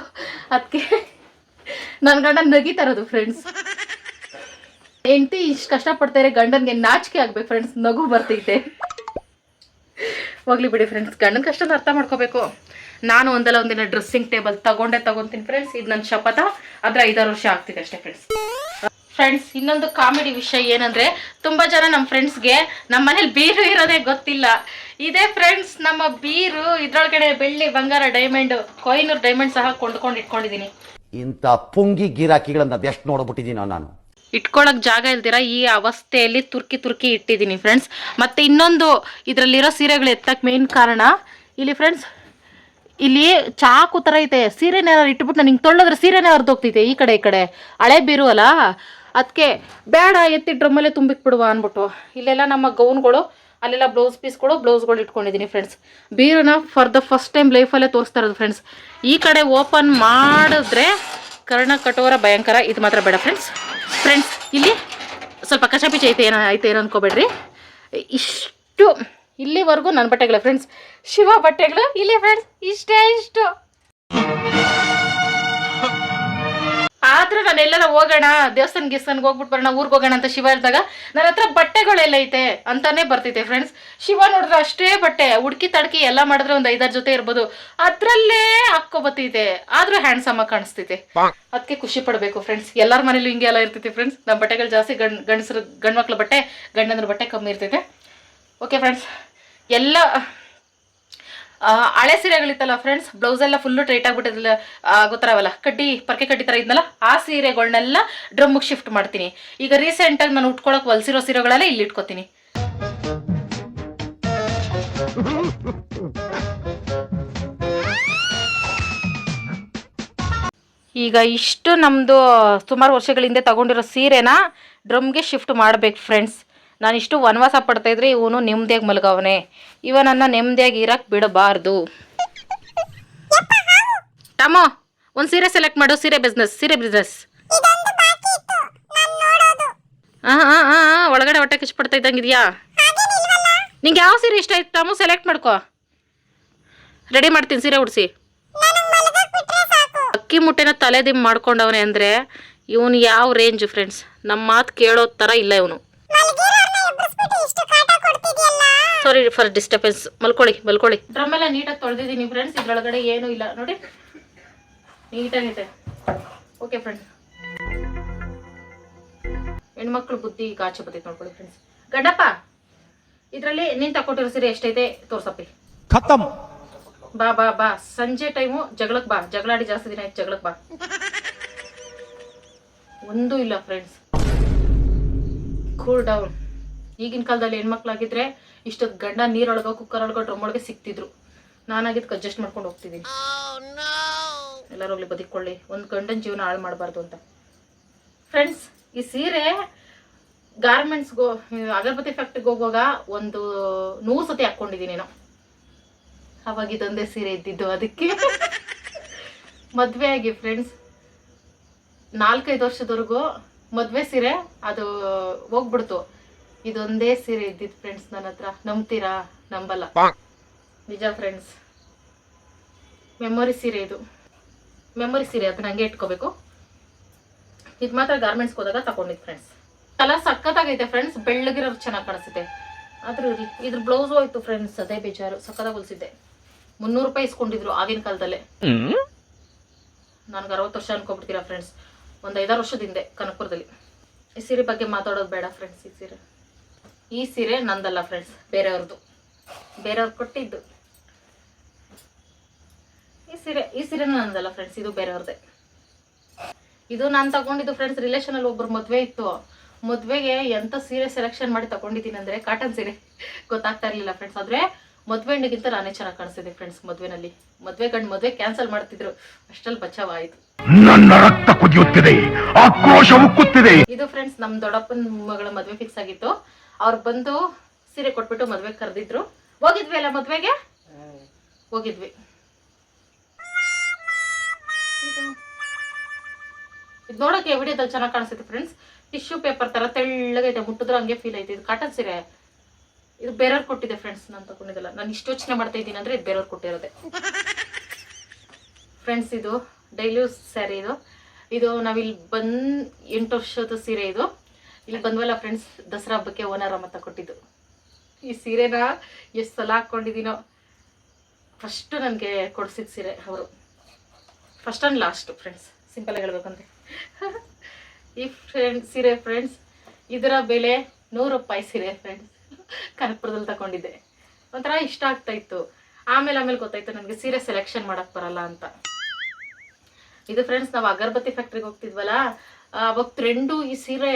ಅದಕ್ಕೆ ನನ್ನ ಗಂಡ ನಗಿತಾರದು ಫ್ರೆಂಡ್ಸ್ ಹೆಂಡತಿ ಇಷ್ಟು ಕಷ್ಟಪಡ್ತಾರೆ ಗಂಡನಿಗೆ ನಾಚಿಕೆ ಆಗ್ಬೇಕು ಫ್ರೆಂಡ್ಸ್ ನಗು ಬರ್ತೈತೆ. ಹೋಗ್ಲಿ ಬಿಡಿ ಫ್ರೆಂಡ್ಸ್ ಗಂಡನ ಕಷ್ಟನ ಅರ್ಥ ಮಾಡ್ಕೋಬೇಕು. ನಾನು ಒಂದಲ್ಲ ಒಂದಿನ ಡ್ರೆಸ್ಸಿಂಗ್ ಟೇಬಲ್ ತಗೊಂಡೇ ತಗೊಂತೀನಿ ಫ್ರೆಂಡ್ಸ್ ಇದು ನನ್ನ ಶಪಥ. ಆದ್ರೆ ಐದಾರು ವರ್ಷ ಆಗ್ತಿದೆ ಅಷ್ಟೇ ಫ್ರೆಂಡ್ಸ್ ಫ್ರೆಂಡ್ಸ್ ಇನ್ನೊಂದು ಕಾಮಿಡಿ ವಿಷಯ ಏನಂದ್ರೆ ತುಂಬಾ ಜನ ನಮ್ಮ ಫ್ರೆಂಡ್ಸ್ಗೆ ನಮ್ಮ ಮನೇಲಿ ಬೀರು ಇರೋದೇ ಗೊತ್ತಿಲ್ಲ. ಇದೇ ಫ್ರೆಂಡ್ಸ್ ನಮ್ಮ ಬೀರು ಇದ್ರೊಳಗಡೆ ಬೆಳ್ಳಿ ಬಂಗಾರ ಡೈಮಂಡ್ ಕೊಯ್ನೂರು ಡೈಮಂಡ್ ಸಹ ಕೊಂಡ್ಕೊಂಡು ಇಟ್ಕೊಂಡಿದ್ದೀನಿ. ಇಂಥ ಪುಂಗಿ ಗಿರಾಕಿಗಳನ್ನ ಅದೆಷ್ಟು ನೋಡ್ಬಿಟ್ಟಿದ್ದೀನೋ ನಾನು. ಇಟ್ಕೊಳಕ್ ಜಾಗ ಇಲ್ದಿರ ಈ ಅವಸ್ಥೆಯಲ್ಲಿ ತುರ್ಕಿ ತುರ್ಕಿ ಇಟ್ಟಿದ್ದೀನಿ ಫ್ರೆಂಡ್ಸ್ ಮತ್ತೆ ಇನ್ನೊಂದು ಇದರಲ್ಲಿರೋ ಸೀರೆಗಳು ಎತ್ತಕ್ಕೆ ಮೇನ್ ಕಾರಣ ಇಲ್ಲಿ ಫ್ರೆಂಡ್ಸ್ ಇಲ್ಲಿ ಚಾಕು ಥರ ಐತೆ. ಸೀರೆನೇ ಇಟ್ಬಿಟ್ಟು ನಾನು ಹಿಂಗೆ ತೊಳ್ಳೋದ್ರೆ ಸೀರೆನೇ ಹರಿದೋಗ್ತೈತೆ ಈ ಕಡೆ ಈ ಕಡೆ? ಹಳೆ ಬೀರು ಅಲ್ಲ ಅದಕ್ಕೆ ಬೇಡ ಎತ್ತಿ ಡ್ರಮ್ಮಲ್ಲೇ ತುಂಬಿಕ್ಬಿಡುವ ಅಂದ್ಬಿಟ್ಟು. ಇಲ್ಲೆಲ್ಲ ನಮ್ಮ ಗೌನ್ಗಳು, ಅಲ್ಲೆಲ್ಲ ಬ್ಲೌಸ್ ಪೀಸ್ಗಳು ಬ್ಲೌಸ್ಗಳು ಇಟ್ಕೊಂಡಿದ್ದೀನಿ ಫ್ರೆಂಡ್ಸ್ ಬೀರನ್ನ ಫಾರ್ ದ ಫಸ್ಟ್ ಟೈಮ್ ಲೈಫಲ್ಲೇ ತೋರಿಸ್ತಾ ಇರೋದು ಫ್ರೆಂಡ್ಸ್ ಈ ಕಡೆ ಓಪನ್ ಮಾಡಿದ್ರೆ ಕರ್ಣ ಕಟೋರ ಭಯಂಕರ. ಇದು ಮಾತ್ರ ಬೇಡ ಫ್ರೆಂಡ್ಸ್ ಫ್ರೆಂಡ್ಸ್ ಇಲ್ಲಿ ಸ್ವಲ್ಪ ಕಚಾಪಿಚಿ ಐತೆ ಏನೋ ಐತೆ ಏನೋ ಅನ್ಕೋಬೇಡ್ರಿ. ಇಷ್ಟು ಇಲ್ಲಿವರೆಗೂ ನನ್ನ ಬಟ್ಟೆಗಳು ಫ್ರೆಂಡ್ಸ್ ಶಿವ ಬಟ್ಟೆಗಳು ಇಲ್ಲಿ ಫ್ರೆಂಡ್ಸ್ ಇಷ್ಟೇ ಇಷ್ಟು. ಆದ್ರೂ ನಾನು ಎಲ್ಲರ ಹೋಗೋಣ ದೇವಸ್ಥಾನ ಗಿಸ್ತಾನ್ಗೆ ಹೋಗ್ಬಿಟ್ಟು ಬರೋಣ, ಊರಿಗೆ ಹೋಗೋಣ ಅಂತ ಶಿವ ಇದ್ದಾಗ ನನ್ನ ಹತ್ರ ಬಟ್ಟೆಗಳೆಲ್ಲ ಐತೆ ಅಂತಾನೆ ಬರ್ತೈತೆ ಫ್ರೆಂಡ್ಸ್ ಶಿವ ನೋಡಿದ್ರೆ ಅಷ್ಟೇ ಬಟ್ಟೆ ಹುಡ್ಕಿ ತಡಕಿ ಎಲ್ಲ ಮಾಡಿದ್ರೆ ಒಂದು ಐದಾರು ಜೊತೆ ಇರ್ಬೋದು. ಅದ್ರಲ್ಲೇ ಹಾಕೋ ಆದ್ರೂ ಹ್ಯಾಂಡ್ಸಮ್ ಆಗಿ ಕಾಣಿಸ್ತೈತೆ ಅದಕ್ಕೆ ಖುಷಿ ಪಡಬೇಕು ಫ್ರೆಂಡ್ಸ್ ಎಲ್ಲರ ಮನೇಲಿ ಹಿಂಗೆ ಎಲ್ಲ ಇರ್ತೈತಿ ಫ್ರೆಂಡ್ಸ್ ನಮ್ಮ ಬಟ್ಟೆಗಳು ಜಾಸ್ತಿ ಗಂಡ್, ಗಂಡಸ್ರ ಗಂಡ್ ಮಕ್ಳ ಬಟ್ಟೆ, ಗಂಡಂದ್ರ ಬಟ್ಟೆ ಕಮ್ಮಿ ಇರ್ತೈತೆ ಓಕೆ ಫ್ರೆಂಡ್ಸ್ ಎಲ್ಲ ಹಳೆ ಸೀರೆಗಳಿತ್ತಲ್ಲ ಫ್ರೆಂಡ್ಸ್ ಬ್ಲೌಸ್ ಎಲ್ಲ ಫುಲ್ಲು ಟೈಟ್ ಆಗಿಬಿಟ್ಟಿದ್ಲ ಗೊತ್ತಾರವಲ್ಲ ಕಡ್ಡಿ, ಪರ್ಕೆ ಕಡ್ಡಿ ಥರ ಇದ್ನಲ್ಲ, ಆ ಸೀರೆಗಳನ್ನೆಲ್ಲ ಡ್ರಮ್ಮಿಗೆ ಶಿಫ್ಟ್ ಮಾಡ್ತೀನಿ. ಈಗ ರೀಸೆಂಟಾಗಿ ನಾನು ಉಟ್ಕೊಳಕ್ಕೆ ಹೊಲ್ಸಿರೋ ಸೀರೆಗಳೆಲ್ಲ ಇಲ್ಲಿ ಇಟ್ಕೋತೀನಿ. ಈಗ ಇಷ್ಟು ನಮ್ಮದು ಸುಮಾರು ವರ್ಷಗಳಿಂದ ತಗೊಂಡಿರೋ ಸೀರೆನ ಡ್ರಮ್ಗೆ ಶಿಫ್ಟ್ ಮಾಡಬೇಕು ಫ್ರೆಂಡ್ಸ್ ನಾನು ಇಷ್ಟು ವನವಾಸ ಪಡ್ತಾ ಇದ್ರೆ ಇವನು ನೆಮ್ಮದಿಯಾಗಿ ಮಲಗವನೆ. ಇವನನ್ನ ನೆಮ್ಮದಿಯಾಗಿ ಇರಕ್ಕೆ ಬಿಡಬಾರ್ದು. ಟಮೋ ಒಂದು ಸೀರೆ ಸೆಲೆಕ್ಟ್ ಮಾಡು ಸೀರೆ ಬಿಸ್ನೆಸ್ ಸೀರೆ ಬಿಸ್ನೆಸ್ ಹಾಂ ಹಾಂ ಹಾಂ ಒಳಗಡೆ ಹೊಟ್ಟೆ ಕಿಚ್ಚು ಪಡ್ತಾ ಇದ್ದಂಗಿದ್ಯಾ? ನಿಂಗೆ ಯಾವ ಸೀರೆ ಇಷ್ಟ ಆಯ್ತು ಟಮೋ ಸೆಲೆಕ್ಟ್ ಮಾಡ್ಕೊ. ರೆಡಿ ಮಾಡ್ತೀನಿ ಸೀರೆ ಉಡಿಸಿ. ಅಕ್ಕಿ ಮುಟ್ಟೆನ ತಲೆದಿಮ್ ಮಾಡ್ಕೊಂಡವನೆ ಅಂದರೆ ಇವನು ಯಾವ ರೇಂಜ್ ಫ್ರೆಂಡ್ಸ್ ನಮ್ಮ ಮಾತು ಕೇಳೋ ಥರ ಇಲ್ಲ ಇವನು. ಸಾರಿ ಫಾರ್ ಡಿಸ್ಟರ್ಬೆನ್ಸ್ ಮಲ್ಕೊಳ್ಳಿ ಮಲ್ಕೊಳ್ಳಿ. ಡ್ರಮ್ ಎಲ್ಲ ನೀಟಾಗಿ ತೊಳೆದಿದ್ದೀನಿ ಫ್ರೆಂಡ್ಸ್ ಇದ್ರೊಳಗಡೆ ಏನೂ ಇಲ್ಲ. ನೋಡಿ. ನೀಟಾಗಿದೆ. ಓಕೆ ಫ್ರೆಂಡ್ಸ್ ಹೆಣ್ಮಕ್ಳು ಬುದ್ಧಿ ಕಾಚೆ ಬರ್ತೈತೆ ನೋಡ್ಕೊಳ್ಳಿ ಫ್ರೆಂಡ್ಸ್ ಗಡ್ಡಪ್ಪ ಇದರಲ್ಲಿ ನೀನು ತಕೊಟ್ಟಿರೋ ಸೀರೆ ಎಷ್ಟೈತೆ ತೋರ್ಸಪ್ಪಿ. ಖತಮ್. ಬಾ ಬಾ ಬಾ. ಸಂಜೆ ಟೈಮು ಜಗಳಕ್ಕೆ ಬಾ. ಜಗಳಾಡಿ ಜಾಸ್ತಿ ದಿನ ಆಯ್ತು ಜಗಳಕ್ಕೆ ಬಾ. ಒಂದೂ ಇಲ್ಲ ಫ್ರೆಂಡ್ಸ್ ಕೂಲ್ ಡೌನ್ ಈಗಿನ ಕಾಲದಲ್ಲಿ ಹೆಣ್ಮಕ್ಳಾಗಿದ್ರೆ ಇಷ್ಟೊತ್ತು ಗಂಡ ನೀರೊಳಗ ಕುಕ್ಕರ್ ಒಳಗ ಡ್ರಮ್ ಒಳಗೆ ಸಿಕ್ತಿದ್ರು ನಾನಾಗಿದ್ದಕ್ಕೆ ಅಡ್ಜಸ್ಟ್ ಮಾಡ್ಕೊಂಡು ಹೋಗ್ತಿದ್ದೀನಿ ಎಲ್ಲರೂ ಹೋಗ್ಲಿ ಬದುಕೊಳ್ಳಿ ಒಂದು ಗಂಡನ ಜೀವನ ಹಾಳು ಮಾಡಬಾರ್ದು ಅಂತ. ಫ್ರೆಂಡ್ಸ್ ಈ ಸೀರೆ ಗಾರ್ಮೆಂಟ್ಸ್ಗೋ ಅಗರಬತ್ತಿ ಫ್ಯಾಕ್ಟ್ರಿಗೆ ಹೋಗುವಾಗ ಒಂದು ನೂರು ಸತಿ ಹಾಕ್ಕೊಂಡಿದ್ದೀನಿ ನಾನು. ಅವಾಗ ಇದೊಂದೇ ಸೀರೆ ಇದ್ದಿದ್ದು ಅದಕ್ಕೆ. ಮದುವೆ ಆಗಿ ಫ್ರೆಂಡ್ಸ್ ನಾಲ್ಕೈದು ವರ್ಷದವರೆಗೂ ಮದುವೆ ಸೀರೆ ಅದು ಹೋಗ್ಬಿಡ್ತು. ಇದೊಂದೇ ಸೀರೆ ಇದ್ದಿದ್ ಫ್ರೆಂಡ್ಸ್ ನನ್ನ ಹತ್ರ. ನಂಬ್ತೀರಾ? ನಂಬಲ್ಲ. ನಿಜ ಫ್ರೆಂಡ್ಸ್ ಮೆಮೊರಿ ಸೀರೆ ಇದು. ಮೆಮೊರಿ ಸೀರೆ ಅದನ್ನ ಹಂಗೆ ಇಟ್ಕೋಬೇಕು. ಇದು ಮಾತ್ರ ಗಾರ್ಮೆಂಟ್ಸ್ಗೆ ಹೋದಾಗ ತಗೊಂಡಿದ್ದು ಫ್ರೆಂಡ್ಸ್ ಕಲರ್ ಸಖತ್ತಾಗೈತೆ ಫ್ರೆಂಡ್ಸ್ ಬೆಳ್ಳಗಿರೋ ಚೆನ್ನಾಗಿ ಕಾಣಿಸುತ್ತೆ. ಆದ್ರೂ ಇರ್ಲಿ. ಇದ್ರ ಬ್ಲೌಸ್ ಹೋಯ್ತು ಫ್ರೆಂಡ್ಸ್ ಅದೇ ಬೇಜಾರು. ಸಖತ್ತಾಗಿ ಹೊಲಿಸಿದ್ದೆ. ಮುನ್ನೂರು ರೂಪಾಯಿ ಇಸ್ಕೊಂಡಿದ್ರು ಆಗಿನ ಕಾಲದಲ್ಲೇ. ನನ್ಗೆ ಅರವತ್ತು ವರ್ಷ ಅನ್ಕೊಬಿಡ್ತೀರಾ ಫ್ರೆಂಡ್ಸ್ ಒಂದು ಐದಾರು ವರ್ಷದ ಹಿಂದೆ ಕನಕಪುರದಲ್ಲಿ. ಈ ಸೀರೆ ಬಗ್ಗೆ ಮಾತಾಡೋದು ಬೇಡ ಫ್ರೆಂಡ್ಸ್ ಈ ಸೀರೆ. ಈ ಸೀರೆ ನಂದಲ್ಲ ಫ್ರೆಂಡ್ಸ್ ಬೇರೆಯವ್ರದ್ದು ಬೇರೆಯವ್ರು ಕೊಟ್ಟಿದ್ದು. ಈ ಸೀರೆ ಈ ಸೀರೆನೂ ನಂದಲ್ಲ ಫ್ರೆಂಡ್ಸ್ ಇದು ಬೇರೆಯವ್ರದ್ದೇ ಇದು ನಾನು ತಗೊಂಡಿದ್ದು ಫ್ರೆಂಡ್ಸ್ ರಿಲೇಷನಲ್ಲಿ ಒಬ್ರು ಮದ್ವೆ ಇತ್ತು. ಮದ್ವೆಗೆ ಎಂತ ಸೀರೆ ಸೆಲೆಕ್ಷನ್ ಮಾಡಿ ತಗೊಂಡಿದ್ದೀನಿ ಅಂದ್ರೆ ಕಾಟನ್ ಸೀರೆ. ಗೊತ್ತಾಗ್ತಾ ಇರ್ಲಿಲ್ಲ ಫ್ರೆಂಡ್ಸ್ ಆದ್ರೆ ಮದ್ವೆ ಹೆಣ್ಣಿಗಿಂತ ನಾನೇ ಚೆನ್ನಾಗಿ ಕಾಣಿಸಿದೆ ಫ್ರೆಂಡ್ಸ್ ಮದ್ವೆನಲ್ಲಿ. ಮದ್ವೆ ಗಂಡು ಮದ್ವೆ ಕ್ಯಾನ್ಸಲ್ ಮಾಡ್ತಿದ್ರು. ಅಷ್ಟಲ್ಲಿ ಬಚಾವ್ ಆಯ್ತು ನನ್ನ ರಕ್ತ ಕುದಿಯುತ್ತಿದೆ ಆಕ್ರೋಶ ಉಕ್ಕುತ್ತಿದೆ. ಇದು ಫ್ರೆಂಡ್ಸ್ ನಮ್ ದೊಡ್ಡಪ್ಪನ ಮಗಳ ಮದ್ವೆ ಫಿಕ್ಸ್ ಆಗಿತ್ತು. ಅವ್ರು ಬಂದು ಸೀರೆ ಕೊಟ್ಬಿಟ್ಟು ಮದ್ವೆ ಕರೆದಿದ್ರು. ಹೋಗಿದ್ವಿ ಅಲ್ಲ ಮದ್ವೆಗೆ? ಹೋಗಿದ್ವಿ. ಇದು- ನೋಡೋಕೆ ವಿಡಿಯೋದಲ್ಲಿ ಚೆನ್ನಾಗಿ ಕಾಣಿಸುತ್ತೆ ಫ್ರೆಂಡ್ಸ್ ಟಿಶ್ಯೂ ಪೇಪರ್ ತರ ತೆಳ್ಳಗೈತೆ, ಮುಟ್ಟಿದ್ರು ಹಂಗೆ ಫೀಲ್ ಐತೆ ಇದು ಕಾಟನ್ ಸೀರೆ. ಇದು ಬೇರೆಯವ್ರು ಕೊಟ್ಟಿದೆ ಫ್ರೆಂಡ್ಸ್ ನಾನು ತಗೊಂಡಿದ್ದಲ್ಲ. ನಾನು ಇಷ್ಟು ಯೋಚನೆ ಮಾಡ್ತಾ ಇದ್ದೀನಿ ಅಂದ್ರೆ ಇದು ಬೇರೆಯವ್ರು ಕೊಟ್ಟಿರೋದೆ. ಫ್ರೆಂಡ್ಸ್ ಇದು ಡೈಲಿ ಸ್ಯಾರಿ ಇದು. ಇದು ನಾವಿಲ್ಲಿ ಬಂದು ಎಂಟು ವರ್ಷದ ಸೀರೆ ಇದು. ಇಲ್ಲಿ ಬಂದ್ವಲ್ಲ ಫ್ರೆಂಡ್ಸ್ ದಸರಾ ಹಬ್ಬಕ್ಕೆ ಓನರ್ ಅಮ್ಮ ಕೊಟ್ಟಿದ್ದು ಈ ಸೀರೆನ ಎಷ್ಟು ಸಲ ಹಾಕ್ಕೊಂಡಿದ್ದೀನೋ ಫಸ್ಟ್ ನನಗೆ ಕೊಡಿಸಿದ ಸೀರೆ ಅವರು. First and last friends simple ಹೇಳ್ಬೇಕಂದ್ರೆ ಈ ಫ್ರೆಂಡ್ ಸೀರೆ ಫ್ರೆಂಡ್ಸ್ ಇದರ ಬೆಲೆ ನೂರು ರೂಪಾಯಿ ಸೀರೆ ಫ್ರೆಂಡ್ಸ್ ಕನಕಪುರದಲ್ಲಿ ತಗೊಂಡಿದ್ದೆ ಒಂಥರ ಇಷ್ಟ ಆಗ್ತಾಯಿತ್ತು ಆಮೇಲೆ ಆಮೇಲೆ ಗೊತ್ತಾಯ್ತು ನನಗೆ ಸೀರೆ ಸೆಲೆಕ್ಷನ್ ಮಾಡಕ್ ಬರಲ್ಲ ಅಂತ. ಇದು ಫ್ರೆಂಡ್ಸ್ ನಾವು ಅಗರಬತ್ತಿ ಫ್ಯಾಕ್ಟ್ರಿಗೆ ಹೋಗ್ತಿದ್ವಲ್ಲ ಅವಾಗ ಟ್ರೆಂಡು ಈ ಸೀರೆ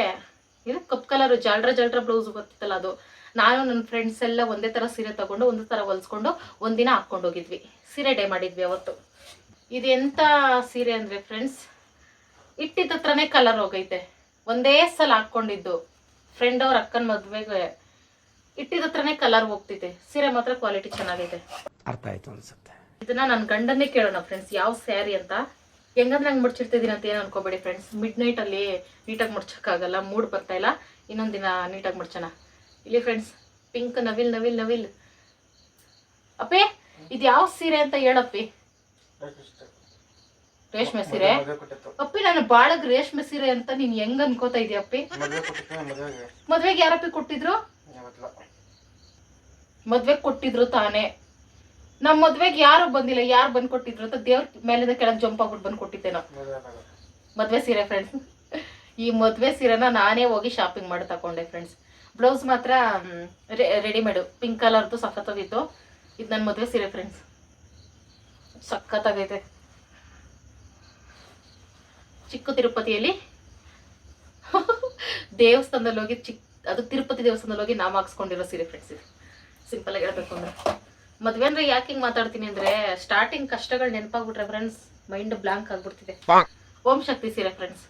ಇದು ಕಪ್ ಕಲರ್ ಜಾಲ್ರ ಜಾಲ್ರ ಬ್ಲೌಸ್ ಬರ್ತಿತ್ತಲ್ಲ ಅದು. ನಾನು ನನ್ನ ಫ್ರೆಂಡ್ಸ್ ಎಲ್ಲ ಒಂದೇ ಥರ ಸೀರೆ ತಗೊಂಡು ಒಂದೇ ಥರ ಹೊಲ್ಸ್ಕೊಂಡು ಒಂದಿನ ಹಾಕ್ಕೊಂಡು ಹೋಗಿದ್ವಿ. ಸೀರೆ ಡೇ ಮಾಡಿದ್ವಿ ಅವತ್ತು. ಇದು ಎಂತ ಸೀರೆ ಅಂದರೆ ಫ್ರೆಂಡ್ಸ್ ಇಟ್ಟಿದ್ದ ಹತ್ರನೇ ಕಲರ್ ಹೋಗೈತೆ. ಒಂದೇ ಸಲ ಹಾಕ್ಕೊಂಡಿದ್ದು. ಫ್ರೆಂಡ್ ಅವ್ರ ಅಕ್ಕನ ಮದುವೆಗೆ ಇಟ್ಟಿದ ಹತ್ರನೇ ಕಲರ್ ಹೋಗ್ತಿದೆ. ಸೀರೆ ಮಾತ್ರ ಕ್ವಾಲಿಟಿ ಚೆನ್ನಾಗೈತೆ. ಅರ್ಥ ಆಯ್ತು ಅನ್ಸುತ್ತೆ. ಇದನ್ನ ನನ್ನ ಗಂಡನ್ನೇ ಕೇಳೋಣ ಫ್ರೆಂಡ್ಸ್ ಯಾವ ಸ್ಯಾರಿ ಅಂತ? ಹೆಂಗಂದ್ರೆ ಹಂಗೆ ಮುಡ್ಚಿರ್ತಿದ್ದೀನಿ ಅಂತ ಏನು ಅನ್ಕೋಬೇಡಿ ಫ್ರೆಂಡ್ಸ್ ಮಿಡ್ ನೈಟ್ ಅಲ್ಲಿ ನೀಟಾಗಿ ಮುಡ್ಚೋಕ್ಕಾಗಲ್ಲ ಮೂಡ್ ಬರ್ತಾ ಇಲ್ಲ. ಇನ್ನೊಂದು ದಿನ ನೀಟಾಗಿ ಮುಡ್ಸೋಣ. ಇಲ್ಲಿ ಫ್ರೆಂಡ್ಸ್ ಪಿಂಕ್ ನವಿಲ್ ನವಿಲ್ ನವಿಲ್. ಅಪ್ಪೇ ಇದು ಯಾವ ಸೀರೆ ಅಂತ ಹೇಳಪ್ಪಿ? ರೇಷ್ಮೆ ಸೀರೆ? ಅಪ್ಪಿ ನಾನು ಬಾಳಗ್ ರೇಷ್ಮೆ ಸೀರೆ ಅಂತ ನೀನ್ ಹೆಂಗ್ ಅನ್ಕೋತಾ ಇದೀಯ ಅಪ್ಪಿ? ಮದ್ವೆಗೆ. ಯಾರಪ್ಪಿ ಕೊಟ್ಟಿದ್ರು? ಮದ್ವೆಗೆ ಕೊಟ್ಟಿದ್ರು ತಾನೇ. ನಮ್ಮ ಮದ್ವೆಗೆ ಯಾರು ಬಂದಿಲ್ಲ, ಯಾರು ಬಂದ್ ಕೊಟ್ಟಿದ್ರು ಅಂತ ದೇವ್ರ ಮೇಲಿಂದ ಕೆಳಗೆ ಜಂಪ್ ಆಗ್ಬಿಟ್ಟು ಬಂದ್ ಕೊಟ್ಟಿದ್ದೇನೋ ಮದ್ವೆ ಸೀರೆ ಫ್ರೆಂಡ್ಸ್ ಈ ಮದ್ವೆ ಸೀರೆನ ನಾನೇ ಹೋಗಿ ಶಾಪಿಂಗ್ ಮಾಡಿ ತಕೊಂಡೆ ಫ್ರೆಂಡ್ಸ್ ಬ್ಲೌಸ್ ಮಾತ್ರ ರೆಡಿಮೇಡು ಪಿಂಕ್ ಕಲರ್ದು ಸಖತ್ತಾಗಿತ್ತು. ಇದು ನನ್ನ ಮದ್ವೆ ಸೀರೆ ಫ್ರೆಂಡ್ಸ್ ಸಖತ್ತಾಗೈತೆ. ಚಿಕ್ಕ ತಿರುಪತಿಯಲ್ಲಿ ದೇವಸ್ಥಾನದಲ್ಲಿ ಹೋಗಿ ಚಿಕ್ಕ ಅದು ತಿರುಪತಿ ದೇವಸ್ಥಾನದಲ್ಲಿ ಹೋಗಿ ನಾಮ ಹಾಕ್ಸ್ಕೊಂಡಿರೋ ಸೀರೆ ಫ್ರೆಂಡ್ಸ್ ಇದು. ಸಿಂಪಲ್ ಆಗಿ ಹೇಳ್ಬೇಕು ಅಂದ್ರೆ. ಮದ್ವೆ ಅಂದ್ರೆ ಯಾಕೆ ಹಿಂಗ್ ಮಾತಾಡ್ತೀನಿ ಅಂದ್ರೆ ಸ್ಟಾರ್ಟಿಂಗ್ ಕಷ್ಟಗಳು ನೆನಪಾಗ್ಬಿಟ್ರೆ ಫ್ರೆಂಡ್ಸ್ ಮೈಂಡ್ ಬ್ಲಾಂಕ್ ಆಗ್ಬಿಡ್ತಿದೆ. ಓಂ ಶಕ್ತಿ ಸೀರೆ ಫ್ರೆಂಡ್ಸ್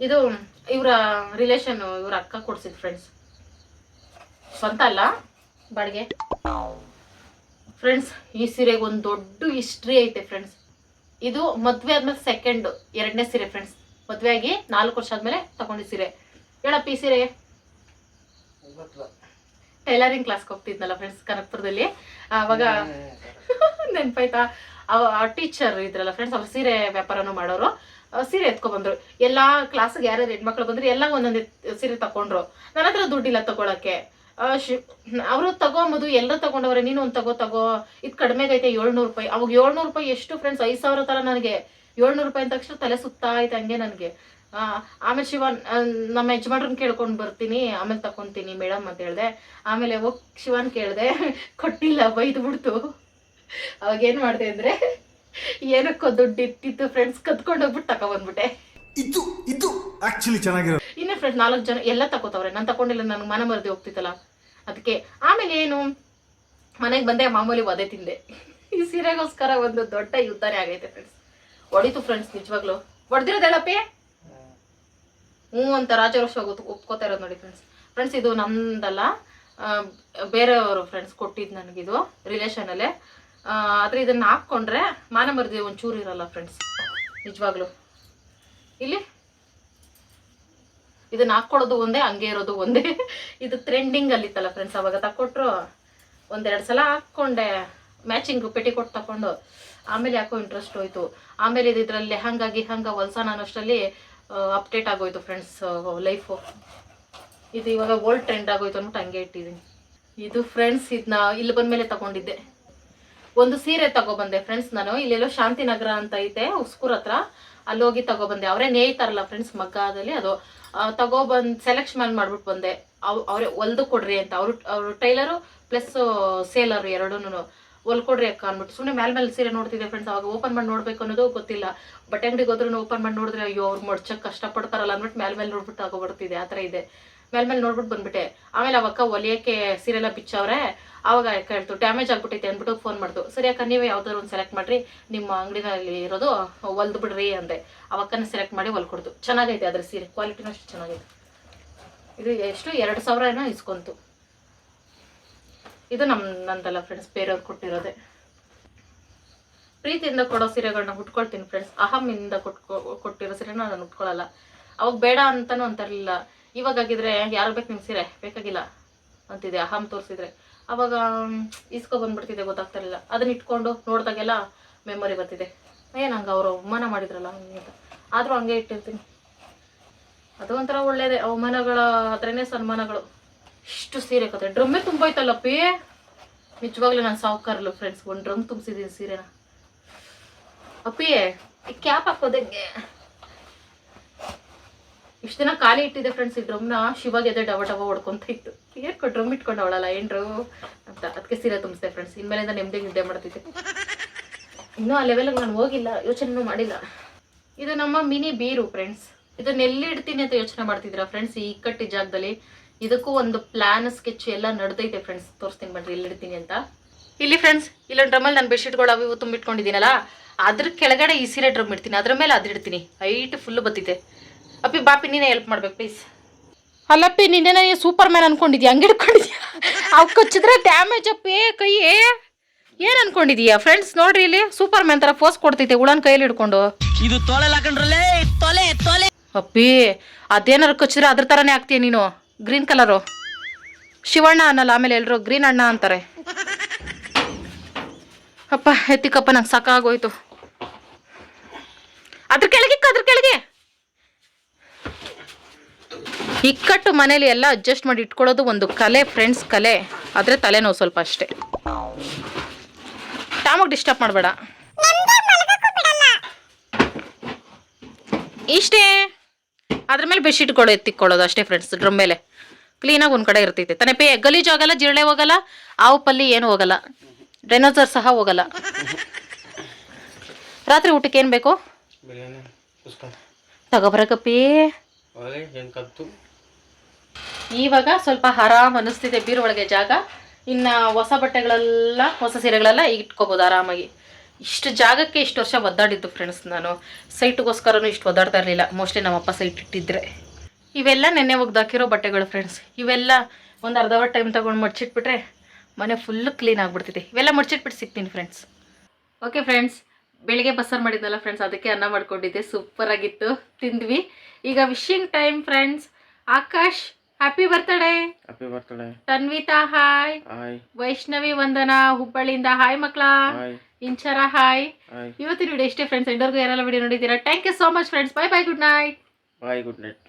ಇದು ಇವರ ರಿಲೇಶನ್ ಇವ್ರ ಅಕ್ಕ ಕೊಡ್ಸಿದ್ ಫ್ರೆಂಡ್ಸ್ ಸ್ವಂತ ಅಲ್ಲ ಬಾಡಿಗೆ. ಫ್ರೆಂಡ್ಸ್ ಈ ಸೀರೆಗೆ ಒಂದು ದೊಡ್ಡ ಹಿಸ್ಟ್ರಿ ಐತೆ ಫ್ರೆಂಡ್ಸ್ ಇದು ಮದ್ವೆ ಆದ್ಮೇಲೆ ಸೆಕೆಂಡ್ ಎರಡನೇ ಸೀರೆ ಫ್ರೆಂಡ್ಸ್ ಮದ್ವೆ ಆಗಿ ನಾಲ್ಕು ವರ್ಷ ಆದ್ಮೇಲೆ ತಗೊಂಡಿದ್ ಸೀರೆ. ಹೇಳಪ್ಪ ಈ ಸೀರೆ ಟೈಲರಿಂಗ್ ಕ್ಲಾಸ್ಗೆ ಹೋಗ್ತಿದ್ನಲ್ಲ ಫ್ರೆಂಡ್ಸ್ ಕನಕ್ಪುರದಲ್ಲಿ ಅವಾಗ ನೆನ್ಪಾಯ್ತಾ? ಆ ಟೀಚರ್ ಇದ್ರಲ್ಲ ಫ್ರೆಂಡ್ಸ್ ಅವ್ರು ಸೀರೆ ವ್ಯಾಪಾರನು ಮಾಡೋರು. ಸೀರೆ ಎತ್ಕೊಬಂದ್ರು. ಎಲ್ಲಾ ಕ್ಲಾಸ್ಗೆ ಯಾರ್ಯಾರು ಹೆಣ್ಮಕ್ಳು ಬಂದ್ರು ಎಲ್ಲ ಒಂದೊಂದು ಸೀರೆ ತಕೊಂಡ್ರು. ನನ್ನ ಹತ್ರ ದುಡ್ಡಿಲ್ಲ ತಗೊಳಕ್ಕೆ. ಅವರು ತಗೊಂಬುದು ಎಲ್ಲರೂ ತಗೊಂಡವ್ರೆ ನೀನು ಒಂದು ತಗೋ ತಗೋ. ಇದು ಕಡಿಮೆಗೈತೆ ಏಳ್ನೂರು ರೂಪಾಯಿ. ಅವಾಗ ಏಳ್ನೂರು ರೂಪಾಯಿ ಎಷ್ಟು ಫ್ರೆಂಡ್ಸ್ ಐದು ಸಾವಿರ ತರ ನನಗೆ. ಏಳ್ನೂರು ರೂಪಾಯಿ ಅಂದ ತಕ್ಷಣ ತಲೆ ಸುತ್ತಾ ಐತೆ ಹಂಗೆ ನನಗೆ. ಆಮೇಲೆ ಶಿವನ್ ನಮ್ಮ ಯಜಮಾನ್ರನ್ನ ಕೇಳ್ಕೊಂಡು ಬರ್ತೀನಿ ಆಮೇಲೆ ತಕೊಂತೀನಿ ಮೇಡಮ್ ಅಂತ ಹೇಳ್ದೆ. ಆಮೇಲೆ ಹೋಗಿ ಶಿವನ್ ಕೇಳ್ದೆ ಕೊಟ್ಟಿಲ್ಲ ಬೈದು ಬಿಡ್ತು. ಅವಾಗ ಏನ್ ಮಾಡ್ದೆ ಅಂದ್ರೆ ಏನಕ್ಕೋ ದುಡ್ಡು ಇಟ್ಟಿತ್ತು ಫ್ರೆಂಡ್ಸ್ ಕತ್ಕೊಂಡು ಹೋಗ್ಬಿಟ್ಟು ತಗೊಬಂದ್ಬಿಟ್ಟೆ ಇದು ಇದು ಆಕ್ಚುಲಿ ಚೆನ್ನಾಗಿರೋ ಇನ್ನ ಫ್ರೆಂಡ್ಸ್ ನಾಲ್ಕು ಜನ ಎಲ್ಲ ತಕೋತಾವ್ರೆ ನಾನು ತಕೊಂಡಿಲ್ಲ ನನಗೆ ಮನ ಮರದಿ ಹೋಗ್ತಿತ್ತಲ್ಲ. ಅದಕ್ಕೆ ಆಮೇಲೆ ಏನು ಮನೆಗೆ ಬಂದೆ ಮಾಮೂಲಿ ಒದೆ ತಿಂದೆ. ಈ ಸೀರೆಗೋಸ್ಕರ ಒಂದು ದೊಡ್ಡ ಯುದ್ಧನೇ ಆಗೈತೆ ಫ್ರೆಂಡ್ಸ್ ಹೊಡಿತು ಫ್ರೆಂಡ್ಸ್ ನಿಜವಾಗ್ಲು. ಹೊಡೆದಿರೋದು ಹೇಳಪ್ಪಿ? ಹ್ಞೂ ಅಂತ ರಾಜರೋಷ ಒಪ್ಕೋತಾ ಇರೋದು ನೋಡಿ ಫ್ರೆಂಡ್ಸ್ ಫ್ರೆಂಡ್ಸ್ ಇದು ನಮ್ದಲ್ಲ ಬೇರೆಯವರು ಫ್ರೆಂಡ್ಸ್ ಕೊಟ್ಟಿದ್ದು ನನಗಿದು ರಿಲೇಷನಲ್ಲೇ ಆದರೆ ಇದನ್ನ ಹಾಕ್ಕೊಂಡ್ರೆ ಮಾನ ಮರದಿ ಒಂಚೂರು ಇರಲ್ಲ ಫ್ರೆಂಡ್ಸ್ ನಿಜವಾಗ್ಲು. ಇಲ್ಲಿ? ಇದನ್ನ ಹಾಕ್ಕೊಡೋದು ಒಂದೇ, ಹಂಗೆ ಇರೋದು ಒಂದೇ. ಇದು ಟ್ರೆಂಡಿಂಗ್ ಅಲ್ಲಿತ್ತಲ್ಲ ಫ್ರೆಂಡ್ಸ್ ಅವಾಗ ತಕೊಟ್ರು ಒಂದೆರಡು ಸಲ ಹಾಕ್ಕೊಂಡೆ. ಮ್ಯಾಚಿಂಗ್ ಕೊಟ್ಟು ತಕೊಂಡು. ಆಮೇಲೆ ಯಾಕೋ ಇಂಟ್ರೆಸ್ಟ್ ಹೋಯ್ತು. ಆಮೇಲೆ ಇದು ಇದರಲ್ಲಿ ಹಂಗಾಗಿ, ಹಂಗ ಹೊಲ್ಸನ ಅನ್ನೋಷ್ಟರಲ್ಲಿ ಅಪ್ಡೇಟ್ ಆಗೋಯ್ತು ಫ್ರೆಂಡ್ಸ್ ಲೈಫು ಇದು ಇವಾಗ ಓಲ್ಡ್ ಟ್ರೆಂಡ್ ಆಗೋಯ್ತು ಅಂದ್ಬಿಟ್ಟು ಹಂಗೆ ಇಟ್ಟಿದ್ದೀನಿ ಇದು ಫ್ರೆಂಡ್ಸ್ ಇದನ್ನ ಇಲ್ಲಿ ಬಂದ್ಮೇಲೆ ತಗೊಂಡಿದ್ದೆ. ಒಂದು ಸೀರೆ ತಗೊಬಂದೆ ಫ್ರೆಂಡ್ಸ್ ನಾನು. ಇಲ್ಲೆಲ್ಲೋ ಶಾಂತಿನಗರ ಅಂತ ಐತೆ ಉಸ್ಕೂರ್ ಹತ್ರ. ಅಲ್ಲಿ ಹೋಗಿ ತಗೊಬಂದೆ. ಅವರೇ ನೇಯ್ತಾರಲ್ಲ ಫ್ರೆಂಡ್ಸ್ ಮಗ್ಗದಲ್ಲಿ ಅದು. ತಗೊಬಂದು ಸೆಲೆಕ್ಷನ್ ಮಾಡ್ಬಿಟ್ಟು ಬಂದೆ. ಅವ್, ಅವರೇ ಹೊಲ್ದು ಕೊಡ್ರಿ ಅಂತ. ಅವರು ಅವರು ಟೈಲರು ಪ್ಲಸ್ ಸೇಲರ್ ಎರಡೂನು ಹೊಲ್ಕೊಡ್ರಿ ಅಕ್ಕ ಅಂದ್ಬಿಟ್ಟು ಸುಮ್ಮನೆ ಮೇಲೆ ಮೇಲೆ ಸೀರೆ ನೋಡ್ತಿದ್ದೆ ಫ್ರೆಂಡ್ಸ್ ಅವಾಗ ಓಪನ್ ಮಾಡಿ ನೋಡ್ಬೇಕು ಅನ್ನೋದು ಗೊತ್ತಿಲ್ಲ. ಬಟ್ಟೆ ಅಂಗಡಿಗೆ ಹೋದ್ರೂ ಓಪನ್ ಮಾಡಿ ನೋಡಿದ್ರೆ ಅಯ್ಯೋ, ಅವ್ರು ಮಡ್ಚಕ್ ಕಷ್ಟಪಡ್ತಾರಲ್ಲ ಅಂದ್ಬಿಟ್ಟು ಮೇಲೆ ಮೇಲೆ ನೋಡ್ಬಿಟ್ಟು ಆಗೋಗ್ಬಿಡ್ತಿದೆ ಆ ಥರ ಇದೆ. ಮೇಲೆ ಮೇಲೆ ನೋಡ್ಬಿಟ್ಟು ಬಂದ್ಬಿಟ್ಟೆ. ಆಮೇಲೆ ಅವಕ್ಕ ಹೊಲಿಯಕ್ಕೆ ಸೀರೆಲ್ಲ ಬಿಚ್ಚವ್ರೆ ಆವಾಗ ಅಕ್ಕ ಹೇಳ್ತು ಡ್ಯಾಮೇಜ್ ಆಗ್ಬಿಟ್ಟೈತೆ ಅಂದ್ಬಿಟ್ಟು ಫೋನ್ ಮಾಡ್ದು. ಸರಿ ಅಕ್ಕ, ನೀವೇ ಯಾವ್ದಾದ್ರು ಒಂದು ಸೆಲೆಕ್ಟ್ ಮಾಡ್ರಿ. ನಿಮ್ಮ ಅಂಗಡಿನಲ್ಲಿ ಇರೋದು ಹೊಲ್ದು ಬಿಡ್ರಿ ಅಂದೆ. ಅವಕ್ಕನ ಸೆಲೆಕ್ಟ್ ಮಾಡಿ ಹೊಲ್ಕೊಡ್ತು ಚೆನ್ನಾಗೈತೆ ಅದ್ರ ಸೀರೆ. ಕ್ವಾಲಿಟಿನೂ ಅಷ್ಟು ಚೆನ್ನಾಗೈತೆ. ಇದು ಎಷ್ಟು? ಎರಡು ಸಾವಿರ ಏನೋ ಇಸ್ಕೊಂತು. ಇದು ನಮ್ಮ ನಂದಲ್ಲ ಫ್ರೆಂಡ್ಸ್ ಬೇರೆಯವ್ರು ಕೊಟ್ಟಿರೋದೆ. ಪ್ರೀತಿಯಿಂದ ಕೊಡೋ ಸೀರೆಗಳನ್ನ ಉಟ್ಕೊಳ್ತೀನಿ ಫ್ರೆಂಡ್ಸ್ ಅಹಮಿಂದ ಕೊಟ್ಕೊ, ಕೊಟ್ಟಿರೋ ಸೀರೆನ ನಾನು ಉಟ್ಕೊಳ್ಳಲ್ಲ ಅವಾಗ ಬೇಡ ಅಂತಾನು ಅಂತಾರಲಿಲ್ಲ. ಇವಾಗಾಗಿದ್ರೆ ಯಾರು ಬೇಕು ನಿಮ್ಮ ಸೀರೆ? ಬೇಕಾಗಿಲ್ಲ ಅಂತಿದೆ, ಅಹಂ ತೋರಿಸಿದ್ರೆ. ಅವಾಗ ಇಸ್ಕೊ ಬಂದ್ಬಿಡ್ತಿದೆ, ಗೊತ್ತಾಗ್ತಿರಲಿಲ್ಲ. ಅದನ್ನ ಇಟ್ಕೊಂಡು ನೋಡಿದಾಗೆಲ್ಲ ಮೆಮೊರಿ ಬರ್ತಿದೆ. ಏನು ಹಂಗೆ ಅವರು ಅವಮಾನ ಮಾಡಿದ್ರಲ್ಲ ಅಂತ. ಆದರೂ ಹಂಗೆ ಇಟ್ಟಿರ್ತೀನಿ. ಅದು ಒಂಥರ ಒಳ್ಳೇದೇ. ಅವಮಾನಗಳ ಹತ್ರನೇ ಸನ್ಮಾನಗಳು. ಇಷ್ಟು ಸೀರೆ ಕತೆ. ಡ್ರಮ್ಮೇ ತುಂಬೈತಲ್ಲಪ್ಪಿ ನಿಜವಾಗ್ಲೂ ನಾನು ಸಾವುಕಾರಲ್ಲ ಫ್ರೆಂಡ್ಸ್ ಒಂದು ಡ್ರಮ್ ತುಂಬಿಸಿದ್ದೀನಿ ಸೀರೆನ. ಅಪ್ಪಿ ಕ್ಯಾಪ್ ಹಾಕೋದಂಗೆ. ಇಷ್ಟು ದಿನ ಖಾಲಿ ಇಟ್ಟಿದೆ ಫ್ರೆಂಡ್ಸ್ ಈ ಡ್ರಮ್ನ. ಶಿವಾಗ ಎದೆ ಡಬ ಡಬ ಹೊಡ್ಕೊಂತ ಇತ್ತು. ಏನ್ಕೊ ಡ್ರಮ್ ಇಟ್ಕೊಂಡವಳಲ್ಲ ಏನ್ರು ಅಂತ. ಅದಕ್ಕೆ ಸೀರೆ ತುಂಬಿಸಿದೆ ಫ್ರೆಂಡ್ಸ್ ಇನ್ಮೇಲಿಂದ ನೆಮ್ಮದಿ ನಿದ್ದೆ ಮಾಡ್ತಿದ್ದೆ. ಇನ್ನೂ ಆ ಲೆವೆಲ್ಗೆ ನಾನು ಹೋಗಿಲ್ಲ ಯೋಚನೆನೂ ಮಾಡಿಲ್ಲ. ಇದು ನಮ್ಮ ಮಿನಿ ಬೀರು ಫ್ರೆಂಡ್ಸ್ ಇದನ್ನ ಎಲ್ಲಿ ಇಡ್ತೀನಿ ಅಂತ ಯೋಚನೆ ಮಾಡ್ತಿದ್ದೀರಾ ಫ್ರೆಂಡ್ಸ್ ಈ ಇಕ್ಕಟ್ಟಿ ಜಾಗದಲ್ಲಿ? ಇದಕ್ಕೂ ಒಂದು ಪ್ಲಾನ್ ಸ್ಕೆಚ್ ಎಲ್ಲ ನಡೆದೈತೆ ಫ್ರೆಂಡ್ಸ್ ತೋರಿಸ್ತೀನಿ ಬನ್ರಿ ಇಲ್ಲಿ ಇಡ್ತೀನಿ ಅಂತ. ಇಲ್ಲಿ ಫ್ರೆಂಡ್ಸ್ ಇಲ್ಲೊಂದು ಡ್ರಮ್ಮಲ್ಲಿ ನಾನು ಬೆಡ್ಶೀಟ್ಗಳು ಅವು ಇವು ತುಂಬಿಟ್ಕೊಂಡಿದ್ದೀನಲ್ಲ ಅದ್ರ ಕೆಳಗಡೆ ಈ ಸೀರೆ ಡ್ರಮ್ ಇಡ್ತೀನಿ. ಅದ್ರ ಮೇಲೆ ಅದ್ರ ಇಡ್ತೀನಿ. ಹೈಟ್ ಫುಲ್ ಬತ್ತಿದೆ ಅಪ್ಪಿ ಬಾಪಿ ನೀನೇ ಹೆಲ್ಪ್ ಮಾಡ್ಬೇಕು ಪ್ಲೀಸ್ ಅಲ್ಲಪ್ಪಿ ನಿನ್ನೆ ಸೂಪರ್ ಮ್ಯಾನ್ ಅನ್ಕೊಂಡಿದ್ಯಾ? ಹಂಗೆ ಹಿಡ್ಕೊಂಡಿದ್ಯಾ? ಅವು ಕಚ್ಚಿದ್ರೆ ಡ್ಯಾಮೇಜ್ ಅಪ್ಪಿ ಕೈ ಏನ್ ಅನ್ಕೊಂಡಿದೀಯಾ? ಫ್ರೆಂಡ್ಸ್ ನೋಡ್ರಿ ಇಲ್ಲಿ ಸೂಪರ್ ಮ್ಯಾನ್ ತರ ಫೋಸ್ ಕೊಡ್ತೈತೆ ಉಳನ್ ಕೈಯಲ್ಲಿ ಹಿಡ್ಕೊಂಡು. ಇದು ತೊಲೆ ಹಾಕೊಂಡ್ರಲ್ಲೇ ತೊಲೆ ತೊಲೆ ಅಪ್ಪಿ ಅದೇನಾರು ಕಚ್ಚಿದ್ರೆ ಅದ್ರ ಥರನೇ ಆಗ್ತೀಯ ನೀನು? ಗ್ರೀನ್ ಕಲರು ಶಿವಣ್ಣ ಅನ್ನಲ್ಲ ಆಮೇಲೆ ಎಲ್ಲರೂ ಗ್ರೀನ್ ಅಣ್ಣ ಅಂತಾರೆ. ಅಪ್ಪ ಎತ್ತಿಕಪ್ಪ ನಂಗೆ ಸಾಕಾಗೋಯ್ತು. ಅದ್ರ ಕೆಳಗೆ ಅದ್ರ ಕೆಳಗೆ. ಇಕ್ಕಟ್ಟು ಮನೇಲಿ ಎಲ್ಲ ಅಡ್ಜಸ್ಟ್ ಮಾಡಿ ಇಟ್ಕೊಳ್ಳೋದು ಒಂದು ಕಲೆ ಫ್ರೆಂಡ್ಸ್ ಕಲೆ. ಆದರೆ ತಲೆನೋವು ಸ್ವಲ್ಪ ಅಷ್ಟೇ. ಟಾಮಾಗ ಡಿಸ್ಟರ್ಬ್ ಮಾಡಬೇಡ. ಇಷ್ಟೇ. ಅದ್ರ ಮೇಲೆ ಬೆಡ್ಶೀಟ್ಗಳು ಎತ್ತಿಕೊಳ್ಳೋದು ಅಷ್ಟೇ ಫ್ರೆಂಡ್ಸ್ ಡ್ರಮ್ ಮೇಲೆ. ಕ್ಲೀನಾಗಿ ಒಂದ್ ಕಡೆ ಇರ್ತೈತೆ. ತಾನೇ ಪೇ ಗಲೀಜು ಆಗಲ್ಲ ಜಿರಳೆ ಹೋಗಲ್ಲ ಆವು ಪಲ್ಲಿ ಏನು ಹೋಗಲ್ಲ. ಡೈನೋಸರ್ ಸಹ ಹೋಗಲ್ಲ. ರಾತ್ರಿ ಊಟಕ್ಕೆ ಏನು ಬೇಕು? ತಗೋಬರಕಪ್ಪಿ ಇವಾಗ ಸ್ವಲ್ಪ ಆರಾಮ್ ಅನಿಸ್ತಿದೆ ಬೀರೊಳಗೆ ಒಳಗೆ ಜಾಗ. ಇನ್ನ ಹೊಸ ಬಟ್ಟೆಗಳೆಲ್ಲ ಹೊಸ ಸೀರೆಗಳೆಲ್ಲ ಇಟ್ಕೋಬಹುದು ಇಟ್ಕೋಬೋದು ಆರಾಮಾಗಿ. ಇಷ್ಟು ಜಾಗಕ್ಕೆ ಇಷ್ಟು ವರ್ಷ ಒದ್ದಾಡಿದ್ದು ಫ್ರೆಂಡ್ಸ್ ನಾನು. ಸೈಟ್ಗೋಸ್ಕರನೂ ಇಷ್ಟು ಒದ್ದಾಡ್ತಾ ಇರಲಿಲ್ಲ. ಮೋಸ್ಟ್ಲಿ ನಮ್ಮಪ್ಪ ಸೈಟ್ ಇಟ್ಟಿದ್ರೆ. ಇವೆಲ್ಲ ನೆನ್ನೆ ಒಗ್ದಾಕಿರೋ ಬಟ್ಟೆಗಳು ಫ್ರೆಂಡ್ಸ್ ಇವೆಲ್ಲ ಒಂದು ಅರ್ಧ ಅವರ್ ಟೈಮ್ ತೊಗೊಂಡು ಮಡ್ಚಿಟ್ಬಿಟ್ರೆ ಮನೆ ಫುಲ್ಲು ಕ್ಲೀನ್ ಆಗಿಬಿಡ್ತಿದೆ. ಇವೆಲ್ಲ ಮಡ್ಚಿಟ್ಬಿಟ್ಟು ಸಿಗ್ತೀನಿ ಫ್ರೆಂಡ್ಸ್ ಓಕೆ ಫ್ರೆಂಡ್ಸ್ ಬೆಳಿಗ್ಗೆ ಬಸ್ಸಾರು ಮಾಡಿದ್ನಲ್ಲ ಫ್ರೆಂಡ್ಸ್ ಅದಕ್ಕೆ ಅನ್ನ ಮಾಡ್ಕೊಂಡಿದ್ದೆ. ಸೂಪರ್ ಆಗಿತ್ತು. ತಿಂದ್ವಿ. ಈಗ wishing time friends Akash happy birthday happy birthday Tanvita hi hi Vaishnavi Vandana ಹುಬ್ಬಳ್ಳಿಯಿಂದ ಹಾಯ್ ಮಕ್ಕಳ ಇಂಚರ ಹಾಯ್ ಹಾಯ್ ಇವತ್ತಿನ ವಿಡಿಯೋ ಇಷ್ಟೇ ಫ್ರೆಂಡ್ಸ್ ಎಲ್ಲರಿಗೂ ಯಾರೆಲ್ಲ ವಿಡಿಯೋ ನೋಡಿದ್ದೀರಾ thank you so much friends bye bye good night bye good night